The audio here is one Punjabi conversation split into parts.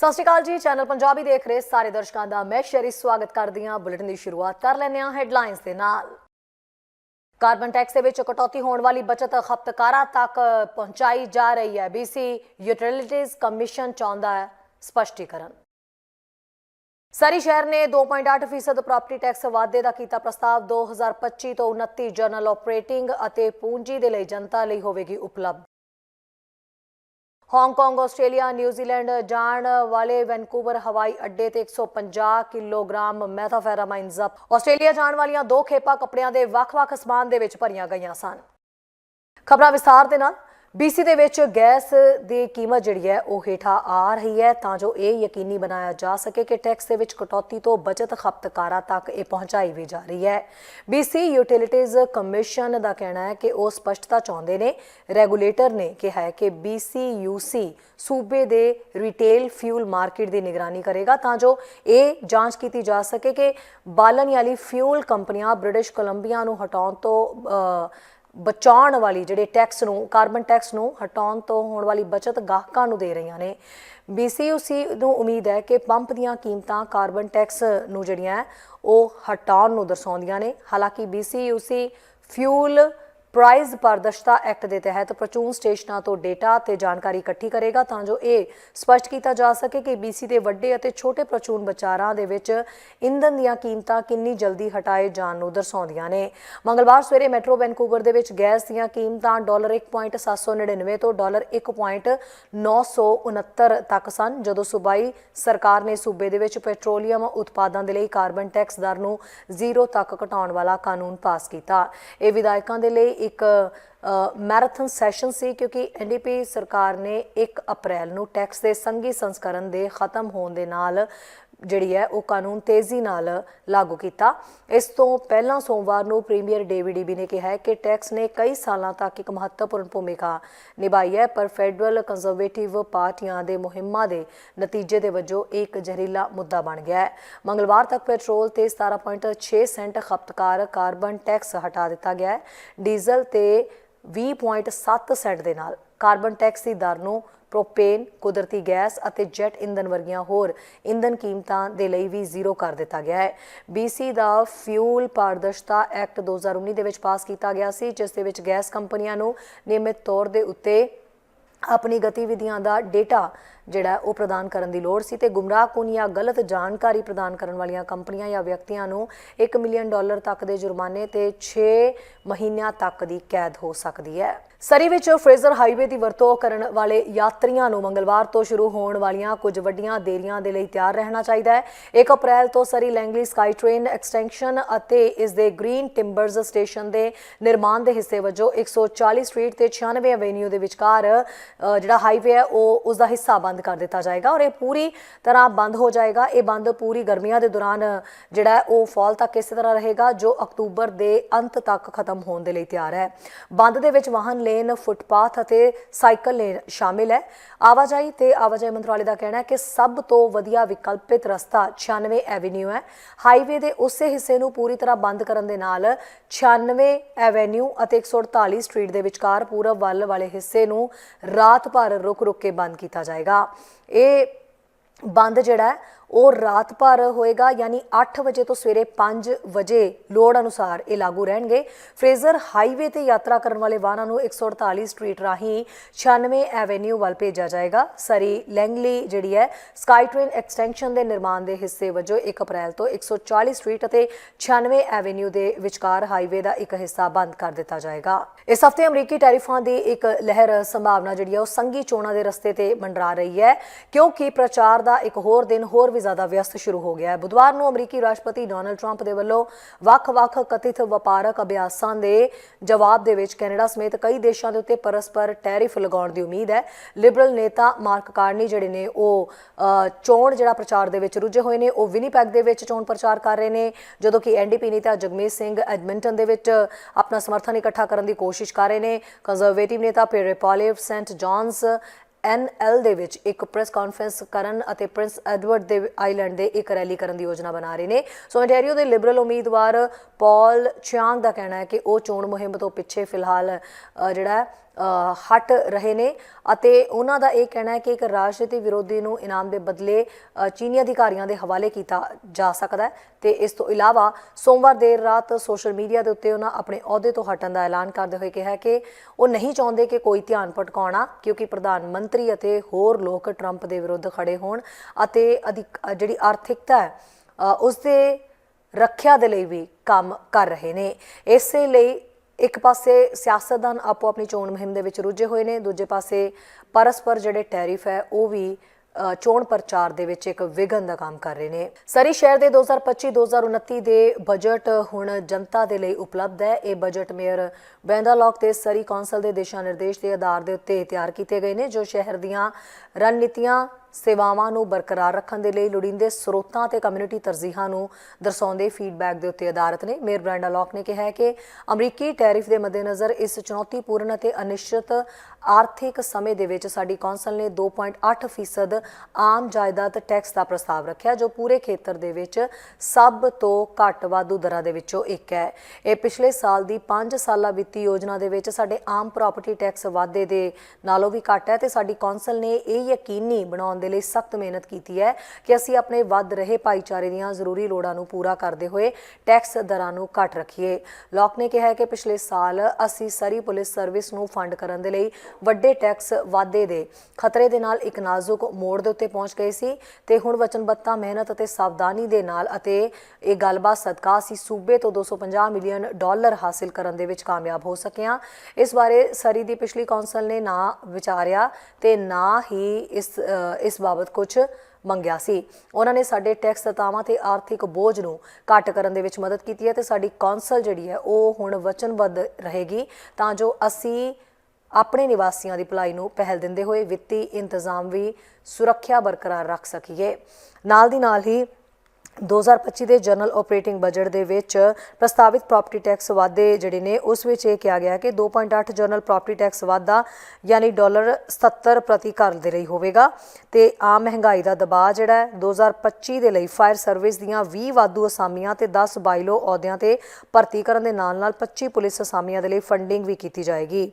ਸਤਿ ਸ਼੍ਰੀ ਅਕਾਲ ਜੀ ਚੈਨਲ ਪੰਜਾਬੀ ਦੇਖ ਰਹੇ ਸਾਰੇ ਦਰਸ਼ਕਾਂ ਦਾ। ਮੈਂ ਸ਼ਰੀ ਸਵਾਗਤ ਕਰਦੀ ਹਾਂ। ਬੁਲੇਟਿਨ ਦੀ ਸ਼ੁਰੂਆਤ ਕਰ ਲੈਂਦੇ ਹਾਂ ਹੈਡਲਾਈਨਸ ਦੇ ਨਾਲ। ਕਾਰਬਨ ਟੈਕਸ ਦੇ ਵਿੱਚ ਕਟੌਤੀ ਹੋਣ ਵਾਲੀ ਬਚਤ ਖਪਤਕਾਰਾਂ ਤੱਕ ਪਹੁੰਚਾਈ ਜਾ ਰਹੀ ਹੈ। ਬੀਸੀ ਯੂਟਿਲਿਟੀਜ਼ ਕਮਿਸ਼ਨ ਚਾਹੁੰਦਾ ਹੈ ਸਪਸ਼ਟੀਕਰਨ। ਸਰੀ ਸ਼ਹਿਰ ਨੇ 2.8% ਪ੍ਰਾਪਰਟੀ ਟੈਕਸ ਵਾਧੇ ਦਾ ਕੀਤਾ ਪ੍ਰਸਤਾਵ। 2025 ਤੋਂ 29 ਜਨਰਲ ਆਪਰੇਟਿੰਗ ਅਤੇ ਪੂੰਜੀ ਦੇ ਲਈ ਜਨਤਾ ਲਈ ਹੋਵੇਗੀ ਉਪਲਬਧ। ਹਾਂਗਕਾਂਗ ਆਸਟ੍ਰੇਲੀਆ ਨਿਊਜ਼ੀਲੈਂਡ ਜਾਣ ਵਾਲੇ ਵੈਨਕੂਵਰ ਹਵਾਈ ਅੱਡੇ ਤੇ 150 ਕਿਲੋਗ੍ਰਾਮ ਮੈਥਾਫੈਰਾਮਾਈਨ ਜ਼ਬਤ। ਆਸਟ੍ਰੇਲੀਆ ਜਾਣ ਵਾਲੀਆਂ ਦੋ ਖੇਪਾਂ ਕੱਪੜਿਆਂ ਦੇ ਵੱਖ-ਵੱਖ ਸਮਾਨ ਦੇ ਵਿੱਚ ਭਰੀਆਂ ਗਈਆਂ ਸਨ। ਖਬਰਾਂ ਵਿਸਥਾਰ ਦੇ ਨਾਲ BC ਦੇ ਵਿੱਚ ਗੈਸ ਦੀ ਕੀਮਤ ਜਿਹੜੀ ਹੈ ਉਹ ਹੇਠਾਂ ਆ ਰਹੀ ਹੈ, ਤਾਂ ਜੋ ਇਹ ਯਕੀਨੀ ਬਣਾਇਆ ਜਾ ਸਕੇ ਕਿ ਟੈਕਸ ਦੇ ਵਿੱਚ ਕਟੌਤੀ ਤੋਂ ਬਚਤ ਖਪਤਕਾਰਾਂ ਤੱਕ ਇਹ ਪਹੁੰਚਾਈ ਵੀ ਜਾ ਰਹੀ ਹੈ। BC ਯੂਟਿਲਿਟੀਜ਼ ਕਮਿਸ਼ਨ ਦਾ ਕਹਿਣਾ ਹੈ ਕਿ ਉਹ ਸਪਸ਼ਟਤਾ ਚਾਹੁੰਦੇ ਨੇ, ਰੈਗੂਲੇਟਰ ਨੇ ਕਿਹਾ ਹੈ ਕਿ BCUC ਸੂਬੇ ਦੇ ਰਿਟੇਲ ਫਿਊਲ ਮਾਰਕੀਟ ਦੀ ਨਿਗਰਾਨੀ ਕਰੇਗਾ, ਤਾਂ ਜੋ ਇਹ ਜਾਂਚ ਕੀਤੀ ਜਾ ਸਕੇ ਕਿ ਬਾਲਣ ਵਾਲੀ ਫਿਊਲ ਕੰਪਨੀਆਂ ਬ੍ਰਿਟਿਸ਼ ਕੋਲੰਬੀਆ ਨੂੰ ਹਟਾਉਣ ਤੋਂ ਬਚਾਉਣ ਵਾਲੀ ਜਿਹੜੇ ਟੈਕਸ ਨੂੰ ਕਾਰਬਨ ਟੈਕਸ ਨੂੰ ਹਟਾਉਣ ਤੋਂ ਹੋਣ ਵਾਲੀ ਬਚਤ ਗਾਹਕਾਂ ਨੂੰ ਦੇ ਰਹੀਆਂ ਨੇ। BCUC ਨੂੰ ਉਮੀਦ ਹੈ ਕਿ ਪੰਪ ਦੀਆਂ ਕੀਮਤਾਂ ਕਾਰਬਨ ਟੈਕਸ ਨੂੰ ਜਿਹੜੀਆਂ ਉਹ ਹਟਾਉਣ ਨੂੰ ਦਰਸਾਉਂਦੀਆਂ ਨੇ। ਹਾਲਾਂਕਿ BCUC ਫਿਊਲ ਪ੍ਰਾਈਜ਼ ਪਾਰਦਰਸ਼ਤਾ ਐਕਟ ਦੇ ਤਹਿਤ ਪ੍ਰਚੂਨ ਸਟੇਸ਼ਨਾਂ ਤੋਂ ਡੇਟਾ ਤੇ ਜਾਣਕਾਰੀ ਇਕੱਠੀ ਕਰੇਗਾ ਤਾਂ ਜੋ ਇਹ ਸਪਸ਼ਟ ਕੀਤਾ ਜਾ ਸਕੇ ਕਿ BC ਦੇ ਵੱਡੇ ਅਤੇ ਛੋਟੇ ਪ੍ਰਚੂਨ ਵਿਚਾਰਾਂ ਦੇ ਵਿੱਚ ਇੰਧਨ ਦੀਆਂ ਕੀਮਤਾਂ ਕਿੰਨੀ ਜਲਦੀ ਹਟਾਏ ਜਾਣ ਨੂੰ ਦਰਸਾਉਂਦੀਆਂ ਨੇ। ਮੰਗਲਵਾਰ ਸਵੇਰੇ ਮੈਟਰੋ ਵੈਨਕੂਵਰ ਦੇ ਵਿੱਚ ਗੈਸ ਦੀਆਂ ਕੀਮਤਾਂ ਡਾਲਰ 1.799 ਤੋਂ ਡਾਲਰ 1.969 ਤੱਕ ਸਨ, ਜਦੋਂ ਸੂਬਾਈ ਸਰਕਾਰ ਨੇ ਸੂਬੇ ਦੇ ਵਿੱਚ ਪੈਟਰੋਲੀਅਮ ਉਤਪਾਦਾਂ ਦੇ ਲਈ ਕਾਰਬਨ ਟੈਕਸ ਦਰ ਨੂੰ ਜ਼ੀਰੋ ਤੱਕ ਘਟਾਉਣ ਵਾਲਾ ਕਾਨੂੰਨ ਪਾਸ ਕੀਤਾ। ਇਹ ਵਿਧਾਇਕਾਂ ਦੇ ਲਈ ਇੱਕ ਮੈਰਾਥਨ ਸੈਸ਼ਨ ਸੀ ਕਿਉਂਕਿ ਐਨਡੀਪੀ ਸਰਕਾਰ ਨੇ 1 ਅਪ੍ਰੈਲ ਨੂੰ ਟੈਕਸ ਦੇ ਸੰਘੀ ਸੰਸਕਰਨ ਦੇ ਖਤਮ ਹੋਣ ਦੇ ਨਾਲ ਜਿਹੜੀ ਹੈ, ਉਹ ਕਾਨੂੰਨ ਤੇਜ਼ੀ ਨਾਲ ਲਾਗੂ ਕੀਤਾ। ਇਸ ਤੋਂ ਪਹਿਲਾਂ ਸੋਮਵਾਰ ਨੂੰ ਪ੍ਰੀਮੀਅਰ ਡੇਵਿਡ ਈਬੀ ਨੇ ਕਿਹਾ ਹੈ ਕਿ ਟੈਕਸ ਨੇ ਕਈ ਸਾਲਾਂ ਤੱਕ ਇੱਕ ਮਹੱਤਵਪੂਰਨ ਭੂਮਿਕਾ ਨਿਭਾਈ ਹੈ, ਪਰ ਫੈਡਰਲ ਕੰਜ਼ਰਵੇਟਿਵ ਪਾਰਟੀਆਂ ਦੇ ਮੁਹਿੰਮਾਂ ਦੇ ਨਤੀਜੇ ਦੇ ਵਜੋਂ ਇਹ ਇੱਕ ਜ਼ਹਿਰੀਲਾ ਮੁੱਦਾ ਬਣ ਗਿਆ ਹੈ। ਮੰਗਲਵਾਰ ਤੱਕ ਪੈਟਰੋਲ ਤੇ 17.6 ਸੈਂਟ ਖਪਤਕਾਰ ਕਾਰਬਨ ਟੈਕਸ ਹਟਾ ਦਿੱਤਾ ਗਿਆ ਹੈ। ਡੀਜ਼ਲ ਤੇ 20.7 ਸੈਂਟ ਦੇ ਨਾਲ ਕਾਰਬਨ ਟੈਕਸ ਦੀ ਦਰ ਨੂੰ ਪ੍ਰੋਪੇਨ, ਕੁਦਰਤੀ ਗੈਸ ਅਤੇ ਜੈਟ ਇੰਧਨ ਵਰਗੀਆਂ ਹੋਰ ਇੰਧਨ ਕੀਮਤਾਂ ਦੇ ਲਈ ਵੀ ਜ਼ੀਰੋ ਕਰ ਦਿੱਤਾ ਗਿਆ ਹੈ। BC ਦਾ ਫਿਊਲ ਪਾਰਦਰਸ਼ਤਾ ਐਕਟ 2019 ਦੇ ਵਿੱਚ ਪਾਸ ਕੀਤਾ ਗਿਆ ਸੀ, ਜਿਸ ਦੇ ਵਿੱਚ ਗੈਸ ਕੰਪਨੀਆਂ ਨੂੰ ਨਿਯਮਿਤ ਤੌਰ ਦੇ ਉੱਤੇ ਆਪਣੀ ਗਤੀਵਿਧੀਆਂ ਦਾ ਡੇਟਾ ਜਿਹੜਾ ਉਹ ਪ੍ਰਦਾਨ ਕਰਨ ਦੀ ਲੋੜ ਸੀ ਤੇ ਗੁੰਮਰਾਹਕੁਨ ਜਾਂ ਗਲਤ ਜਾਣਕਾਰੀ ਪ੍ਰਦਾਨ ਕਰਨ ਵਾਲੀਆਂ ਕੰਪਨੀਆਂ ਜਾਂ ਵਿਅਕਤੀਆਂ ਨੂੰ 1 ਮਿਲੀਅਨ ਡਾਲਰ ਤੱਕ ਦੇ ਜੁਰਮਾਨੇ ਤੇ 6 ਮਹੀਨਿਆਂ ਤੱਕ ਦੀ ਕੈਦ ਹੋ ਸਕਦੀ ਹੈ। ਸਰੀ ਵਿੱਚ ਫਰੇਜ਼ਰ ਹਾਈਵੇ ਦੀ ਵਰਤੋਂ ਕਰਨ ਵਾਲੇ ਯਾਤਰੀਆਂ ਨੂੰ ਮੰਗਲਵਾਰ ਤੋਂ ਸ਼ੁਰੂ ਹੋਣ ਵਾਲੀਆਂ ਕੁਝ ਵੱਡੀਆਂ ਦੇਰੀਆਂ ਦੇ ਲਈ ਤਿਆਰ ਰਹਿਣਾ ਚਾਹੀਦਾ ਹੈ। 1 ਅਪ੍ਰੈਲ ਤੋਂ Surrey Langley sky train extension ਅਤੇ ਇਸ ਦੇ ਗ੍ਰੀਨ ਟਿੰਬਰਜ਼ ਸਟੇਸ਼ਨ ਦੇ ਨਿਰਮਾਣ ਦੇ ਹਿੱਸੇ ਵਜੋਂ 140 ਸਟਰੀਟ ਤੇ 96 ਐਵੇਨਿਊ ਦੇ ਵਿਚਕਾਰ ਜਿਹੜਾ ਹਾਈਵੇ ਹੈ, ਉਹ ਉਸ ਦਾ ਹਿੱਸਾ ਬੰਦ ਕਰ ਦਿੱਤਾ ਜਾਏਗਾ ਔਰ ਇਹ ਪੂਰੀ ਤਰ੍ਹਾਂ ਬੰਦ ਹੋ ਜਾਏਗਾ। ਇਹ ਬੰਦ ਪੂਰੀ ਗਰਮੀਆਂ ਦੇ ਦੌਰਾਨ, ਜਿਹੜਾ ਉਹ ਫਾਲ ਤੱਕ ਇਸੇ ਤਰ੍ਹਾਂ ਰਹੇਗਾ ਜੋ ਅਕਤੂਬਰ ਦੇ ਅੰਤ ਤੱਕ ਖਤਮ ਹੋਣ ਦੇ ਲਈ ਤਿਆਰ ਹੈ। ਬੰਦ ਦੇ ਵਿੱਚ ਵਾਹਨ ਲੇਨ, ਫੁੱਟਪਾਥ ਅਤੇ ਸਾਈਕਲ ਲੇਨ ਸ਼ਾਮਿਲ ਹੈ। ਆਵਾਜਾਈ ਤੇ ਆਵਾਜਾਈ ਮੰਤਰਾਲੇ ਦਾ ਕਹਿਣਾ ਹੈ ਕਿ ਸਭ ਤੋਂ ਵਧੀਆ ਵਿਕਲਪਿਤ ਰਸਤਾ 96 ਐਵੇਨਿਊ ਹੈ। ਹਾਈਵੇ ਦੇ ਉਸੇ ਹਿੱਸੇ ਨੂੰ ਪੂਰੀ ਤਰ੍ਹਾਂ ਬੰਦ ਕਰਨ ਦੇ ਨਾਲ 96 ਐਵੇਨਿਊ ਅਤੇ 148 ਸਟਰੀਟ ਦੇ ਵਿਚਕਾਰ ਪੂਰਬ ਵੱਲ ਵਾਲੇ ਹਿੱਸੇ ਨੂੰ ਰਾਤ ਭਰ ਰੁਕ ਰੁਕ ਕੇ ਬੰਦ ਕੀਤਾ ਜਾਏਗਾ। ਇਹ ਬੰਦ ਜਿਹੜਾ ਉਹ ਰਾਤ ਭਰ ਹੋਏਗਾ, ਯਾਨੀ 8 ਵਜੇ ਤੋਂ ਸਵੇਰੇ 5 ਵਜੇ ਲੋੜ ਅਨੁਸਾਰ ਇਹ ਲਾਗੂ ਰਹਿਣਗੇ। ਫਰੇਜ਼ਰ ਹਾਈਵੇ ਤੇ ਯਾਤਰਾ ਕਰਨ ਵਾਲੇ ਵਾਹਨਾਂ ਨੂੰ 148 ਸਟਰੀਟ ਰਾਹੀਂ 96 ਐਵੇਨਿਊ ਵੱਲ ਭੇਜਿਆ ਜਾਏਗਾ। ਸਰੀ ਲੈਂਗਲੀ ਜਿਹੜੀ ਹੈ, ਸਕਾਈ ਟ੍ਰੇਨ ਐਕਸਟੈਂਸ਼ਨ ਦੇ ਨਿਰਮਾਣ ਦੇ ਹਿੱਸੇ ਵਜੋਂ 1 ਅਪ੍ਰੈਲ ਤੋਂ 140 ਸਟਰੀਟ ਅਤੇ 96 ਐਵੇਨਿਊ ਦੇ ਵਿਚਕਾਰ ਹਾਈਵੇ ਦਾ ਇੱਕ ਹਿੱਸਾ ਬੰਦ ਕਰ ਦਿੱਤਾ ਜਾਏਗਾ। ਇਸ ਹਫ਼ਤੇ ਅਮਰੀਕੀ ਟੈਰਿਫਾਂ ਦੀ ਇੱਕ ਲਹਿਰ ਸੰਭਾਵਨਾ ਜਿਹੜੀ ਹੈ, ਉਹ ਸੰਘੀ ਚੋਣਾਂ ਦੇ ਰਸਤੇ ਤੇ ਮੰਡਰਾ ਰਹੀ ਹੈ, ਕਿਉਂਕਿ ਪ੍ਰਚਾਰ ਦਾ ਇੱਕ ਹੋਰ ਦਿਨ ਹੋਰ ਵੀ ਜ਼ਿਆਦਾ ਵਿਅਸਤ ਸ਼ੁਰੂ ਹੋ ਗਿਆ ਹੈ। ਬੁੱਧਵਾਰ ਨੂੰ ਅਮਰੀਕੀ ਰਾਸ਼ਟਰਪਤੀ ਡੋਨਲਡ ਟਰੰਪ ਦੇ ਵੱਲੋਂ ਵੱਖ-ਵੱਖ ਕਥਿਤ ਵਪਾਰਕ ਅਭਿਆਸਾਂ ਦੇ ਜਵਾਬ ਦੇ ਵਿੱਚ ਕੈਨੇਡਾ ਸਮੇਤ ਕਈ ਦੇਸ਼ਾਂ ਦੇ ਉੱਤੇ ਪਰਸਪਰ ਟੈਰਿਫ ਲਗਾਉਣ ਦੀ ਉਮੀਦ ਹੈ। ਲਿਬਰਲ ਨੇਤਾ ਮਾਰਕ ਕਾਰਨੀ ਜਿਹੜੇ ਨੇ ਉਹ ਚੋਣ ਜਿਹੜਾ ਪ੍ਰਚਾਰ ਦੇ ਵਿੱਚ ਰੁੱਝੇ ਹੋਏ ਨੇ, ਉਹ ਵਿਨੀਪੈਗ ਦੇ ਵਿੱਚ ਚੋਣ ਪ੍ਰਚਾਰ ਕਰ ਰਹੇ ਨੇ, ਜਦੋਂ ਕਿ ਐਨਡੀਪੀ ਨੇਤਾ ਜਗਮੀਤ ਸਿੰਘ ਐਡਮਿੰਟਨ ਦੇ ਵਿੱਚ ਆਪਣਾ ਸਮਰਥਨ ਇਕੱਠਾ ਕਰਨ ਦੀ ਕੋਸ਼ਿਸ਼ ਕਰ ਰਹੇ ਨੇ। ਕੰਜ਼ਰਵੇਟਿਵ ਨੇਤਾ ਪੇਰੇ ਪਾਲੀਵ ਸੈਂਟ ਜੌਨਸ ਐਨਐਲ ਦੇ ਵਿੱਚ ਇੱਕ ਪ੍ਰੈਸ ਕਾਨਫਰੰਸ ਕਰਨ ਅਤੇ ਪ੍ਰਿੰਸ ਐਡਵਰਡ ਦੇ ਆਈਲੈਂਡ ਦੇ ਇੱਕ ਰੈਲੀ ਕਰਨ ਦੀ ਯੋਜਨਾ ਬਣਾ ਰਹੇ ਨੇ। ਸੋ ਅੰਟੈਰੀਓ ਦੇ ਲਿਬਰਲ ਉਮੀਦਵਾਰ ਪੌਲ ਚਿਆਂਗ ਦਾ ਕਹਿਣਾ ਹੈ ਕਿ ਉਹ ਚੋਣ ਮੁਹਿੰਮ ਤੋਂ ਪਿੱਛੇ ਫਿਲਹਾਲ ਜਿਹੜਾ ਹਟ ਰਹੇ ਨੇ ਅਤੇ ਉਹਨਾਂ ਦਾ ਇਹ ਕਹਿਣਾ ਹੈ ਕਿ ਇੱਕ ਰਾਜਨੀਤੀ ਵਿਰੋਧੀ ਨੂੰ ਇਨਾਮ ਦੇ ਬਦਲੇ ਚੀਨੀ ਅਧਿਕਾਰੀਆਂ ਦੇ ਹਵਾਲੇ ਕੀਤਾ ਜਾ ਸਕਦਾ ਹੈ ਤੇ ਇਸ ਤੋਂ ਇਲਾਵਾ ਸੋਮਵਾਰ ਦੇਰ ਰਾਤ ਸੋਸ਼ਲ ਮੀਡੀਆ ਦੇ ਉੱਤੇ ਉਹਨਾਂ ਆਪਣੇ ਅਹੁਦੇ ਤੋਂ ਹਟਣ ਦਾ ਐਲਾਨ ਕਰਦੇ ਹੋਏ ਕਿਹਾ ਕਿ ਉਹ ਨਹੀਂ ਚਾਹੁੰਦੇ ਕਿ ਕੋਈ ਧਿਆਨ ਭਟਕਾਉਣਾ ਕਿਉਂਕਿ ਪ੍ਰਧਾਨ ਮੰਤਰੀ ਅਤੇ ਹੋਰ ਲੋਕ ਟਰੰਪ ਦੇ ਵਿਰੁੱਧ ਖੜੇ ਹੋਣ ਅਤੇ ਅਧਿਕ- ਜਿਹੜੀ ਆਰਥਿਕਤਾ ਹੈ ਉਸ ਦੇ ਰੱਖਿਆ ਦੇ ਲਈ ਵੀ ਕੰਮ ਕਰ ਰਹੇ ਨੇ। ਇਸੇ ਲਈ ਇੱਕ ਪਾਸੇ ਸਿਆਸਤਦਾਨ ਆਪੋ ਆਪਣੀ ਚੋਣ ਮੁਹਿੰਮ ਦੇ ਵਿੱਚ ਰੁੱਝੇ ਹੋਏ ਨੇ, ਦੂਜੇ ਪਾਸੇ ਪਰਸਪਰ ਜਿਹੜੇ ਟੈਰਿਫ ਹੈ, ਉਹ ਵੀ ਚੋਣ ਪ੍ਰਚਾਰ ਦੇ ਵਿੱਚ ਇੱਕ ਵਿਘਨ ਦਾ ਕੰਮ ਕਰ ਰਹੇ ਨੇ। ਸਰੀ ਸ਼ਹਿਰ ਦੇ 2025-2029 ਦੇ ਬਜਟ ਹੁਣ ਜਨਤਾ ਦੇ ਲਈ ਉਪਲਬਧ ਹੈ। ਇਹ ਬਜਟ ਮੇਅਰ ਬੈਂਦਾਲੌਕ ਤੇ ਸਰੀ ਕੌਂਸਲ ਦੇ ਦਿਸ਼ਾ ਨਿਰਦੇਸ਼ ਦੇ ਆਧਾਰ ਦੇ ਉੱਤੇ ਤਿਆਰ ਕੀਤੇ ਗਏ ਨੇ, ਜੋ ਸ਼ਹਿਰ ਦੀਆਂ ਰਣਨੀਤੀਆਂ ਸੇਵਾਵਾਂ ਨੂੰ ਬਰਕਰਾਰ ਰੱਖਣ ਦੇ ਲਈ ਲੋੜੀਂਦੇ ਸਰੋਤਾਂ ਤੇ ਕਮਿਊਨਿਟੀ ਤਰਜੀਹਾਂ ਨੂੰ ਦਰਸਾਉਂਦੇ ਫੀਡਬੈਕ ਦੇ ਉੱਤੇ ਆਧਾਰਿਤ ਨੇ। ਮੇਅਰ ਬ੍ਰੈਂਡਾ ਲੌਕ ਨੇ ਕਿਹਾ ਹੈ ਕਿ ਅਮਰੀਕੀ ਟੈਰਿਫ ਦੇ ਮੱਦੇਨਜ਼ਰ ਇਸ ਚੁਣੌਤੀਪੂਰਨ ਅਤੇ ਅਨਿਸ਼ਚਿਤ ਆਰਥਿਕ ਸਮੇਂ ਦੇ ਵਿੱਚ ਸਾਡੀ ਕੌਂਸਲ ਨੇ 2.8% ਫੀਸਦ ਆਮ ਜਾਇਦਾਦ ਟੈਕਸ ਦਾ ਪ੍ਰਸਤਾਵ ਰੱਖਿਆ, ਜੋ ਪੂਰੇ ਖੇਤਰ ਦੇ ਵਿੱਚ ਸਭ ਤੋਂ ਘੱਟ ਵਾਧੂ ਦਰਾਂ ਦੇ ਵਿੱਚੋਂ ਇੱਕ ਹੈ। ਇਹ ਪਿਛਲੇ ਸਾਲ ਦੀ 5 ਸਾਲਾ ਵਿੱਤੀ ਯੋਜਨਾ ਦੇ ਵਿੱਚ ਸਾਡੇ ਆਮ ਪ੍ਰਾਪਰਟੀ ਟੈਕਸ ਵਾਧੇ ਦੇ ਨਾਲੋਂ ਵੀ ਘੱਟ ਹੈ ਤੇ ਸਾਡੀ ਕੌਂਸਲ ਨੇ ਇਹ ਯਕੀਨੀ ਬਣਾਉਣ ਦੇ ਲਈ ਸਖਤ ਮਿਹਨਤ ਕੀਤੀ ਹੈ ਕਿ ਅਸੀਂ ਆਪਣੇ ਵੱਧ ਰਹੇ ਭਾਈਚਾਰੇ ਦੀਆਂ ਜ਼ਰੂਰੀ ਲੋੜਾਂ ਨੂੰ ਪੂਰਾ ਕਰਦੇ ਹੋਏ ਟੈਕਸ ਦਰਾਂ ਨੂੰ ਘੱਟ ਰੱਖੀਏ। ਲੋਕ ਨੇ ਕਿਹਾ ਕਿ ਪਿਛਲੇ ਸਾਲ ਅਸੀਂ ਸਰੀ ਪੁਲਿਸ ਸਰਵਿਸ ਨੂੰ ਫੰਡ ਕਰਨ ਦੇ ਲਈ ਵੱਡੇ ਟੈਕਸ ਵਾਧੇ ਦੇ ਖਤਰੇ ਦੇ ਨਾਲ ਇੱਕ ਨਾਜ਼ੁਕ ਮੋੜ ਦੇ ਉੱਤੇ ਪਹੁੰਚ ਗਏ ਸੀ ਤੇ ਹੁਣ ਵਚਨਬੱਧਤਾ, ਮਿਹਨਤ ਅਤੇ ਸਾਵਧਾਨੀ ਦੇ ਨਾਲ ਅਤੇ ਇਹ ਗੱਲਬਾਤ ਸਦਕਾ ਅਸੀਂ ਸੂਬੇ ਤੋਂ 250 ਮਿਲੀਅਨ ਡਾਲਰ ਹਾਸਿਲ ਕਰਨ ਦੇ ਵਿੱਚ ਕਾਮਯਾਬ ਹੋ ਸਕਿਆ। ਇਸ ਬਾਰੇ ਸਰੀ ਦੀ ਪਿਛਲੀ ਕੌਂਸਲ ਨੇ ਨਾ ਵਿਚਾਰਿਆ ਤੇ ਨਾ ਹੀ ਇਸ ਇਸ ਬਾਬਤ ਕੁਝ ਮੰਗਿਆ ਸੀ। ਉਹਨਾਂ ਨੇ ਸਾਡੇ ਟੈਕਸ ਸਤਾਵਾਂ ਤੇ ਆਰਥਿਕ ਬੋਝ ਨੂੰ ਘੱਟ ਕਰਨ ਦੇ ਵਿੱਚ ਮਦਦ ਕੀਤੀ ਹੈ ਤੇ ਸਾਡੀ ਕੌਂਸਲ ਜਿਹੜੀ ਹੈ ਉਹ ਹੁਣ ਵਚਨਬੱਧ ਰਹੇਗੀ ਤਾਂ ਜੋ ਅਸੀਂ ਆਪਣੇ ਨਿਵਾਸੀਆਂ ਦੀ ਭਲਾਈ ਨੂੰ ਪਹਿਲ ਦਿੰਦੇ ਹੋਏ ਵਿੱਤੀ ਇੰਤਜ਼ਾਮ ਵੀ ਸੁਰੱਖਿਆ ਬਰਕਰਾਰ ਰੱਖ ਸਕੀਏ। ਨਾਲ ਦੀ ਨਾਲ ਹੀ 2025 ਦੇ ਜਨਰਲ ਆਪਰੇਟਿੰਗ ਬਜਟ ਦੇ ਵਿੱਚ ਪ੍ਰਸਤਾਵਿਤ ਪ੍ਰਾਪਰਟੀ ਟੈਕਸ ਵਾਧੇ ਜਿਹੜੇ ਨੇ, ਉਸ ਵਿੱਚ ਇਹ ਕਿਹਾ ਗਿਆ ਹੈ ਕਿ 2.8 ਜਨਰਲ ਪ੍ਰਾਪਰਟੀ ਟੈਕਸ ਵਾਧਾ ਯਾਨੀ ਡਾਲਰ 77 ਪ੍ਰਤੀ ਘਰ ਦੇ ਲਈ ਹੋਵੇਗਾ ਤੇ ਆਮ ਮਹਿੰਗਾਈ ਦਾ ਦਬਾਅ ਜਿਹੜਾ ਹੈ 2025 ਦੇ ਲਈ ਫਾਇਰ ਸਰਵਿਸ ਦੀਆਂ 20 ਵਾਧੂ ਅਸਾਮੀਆਂ ਤੇ 10 ਬਾਈਲੋ ਅਹੁਦਿਆਂ ਤੇ ਭਰਤੀ ਕਰਨ ਦੇ ਨਾਲ-ਨਾਲ 25 ਪੁਲਿਸ ਅਸਾਮੀਆਂ ਦੇ ਲਈ ਫੰਡਿੰਗ ਵੀ ਕੀਤੀ ਜਾਏਗੀ।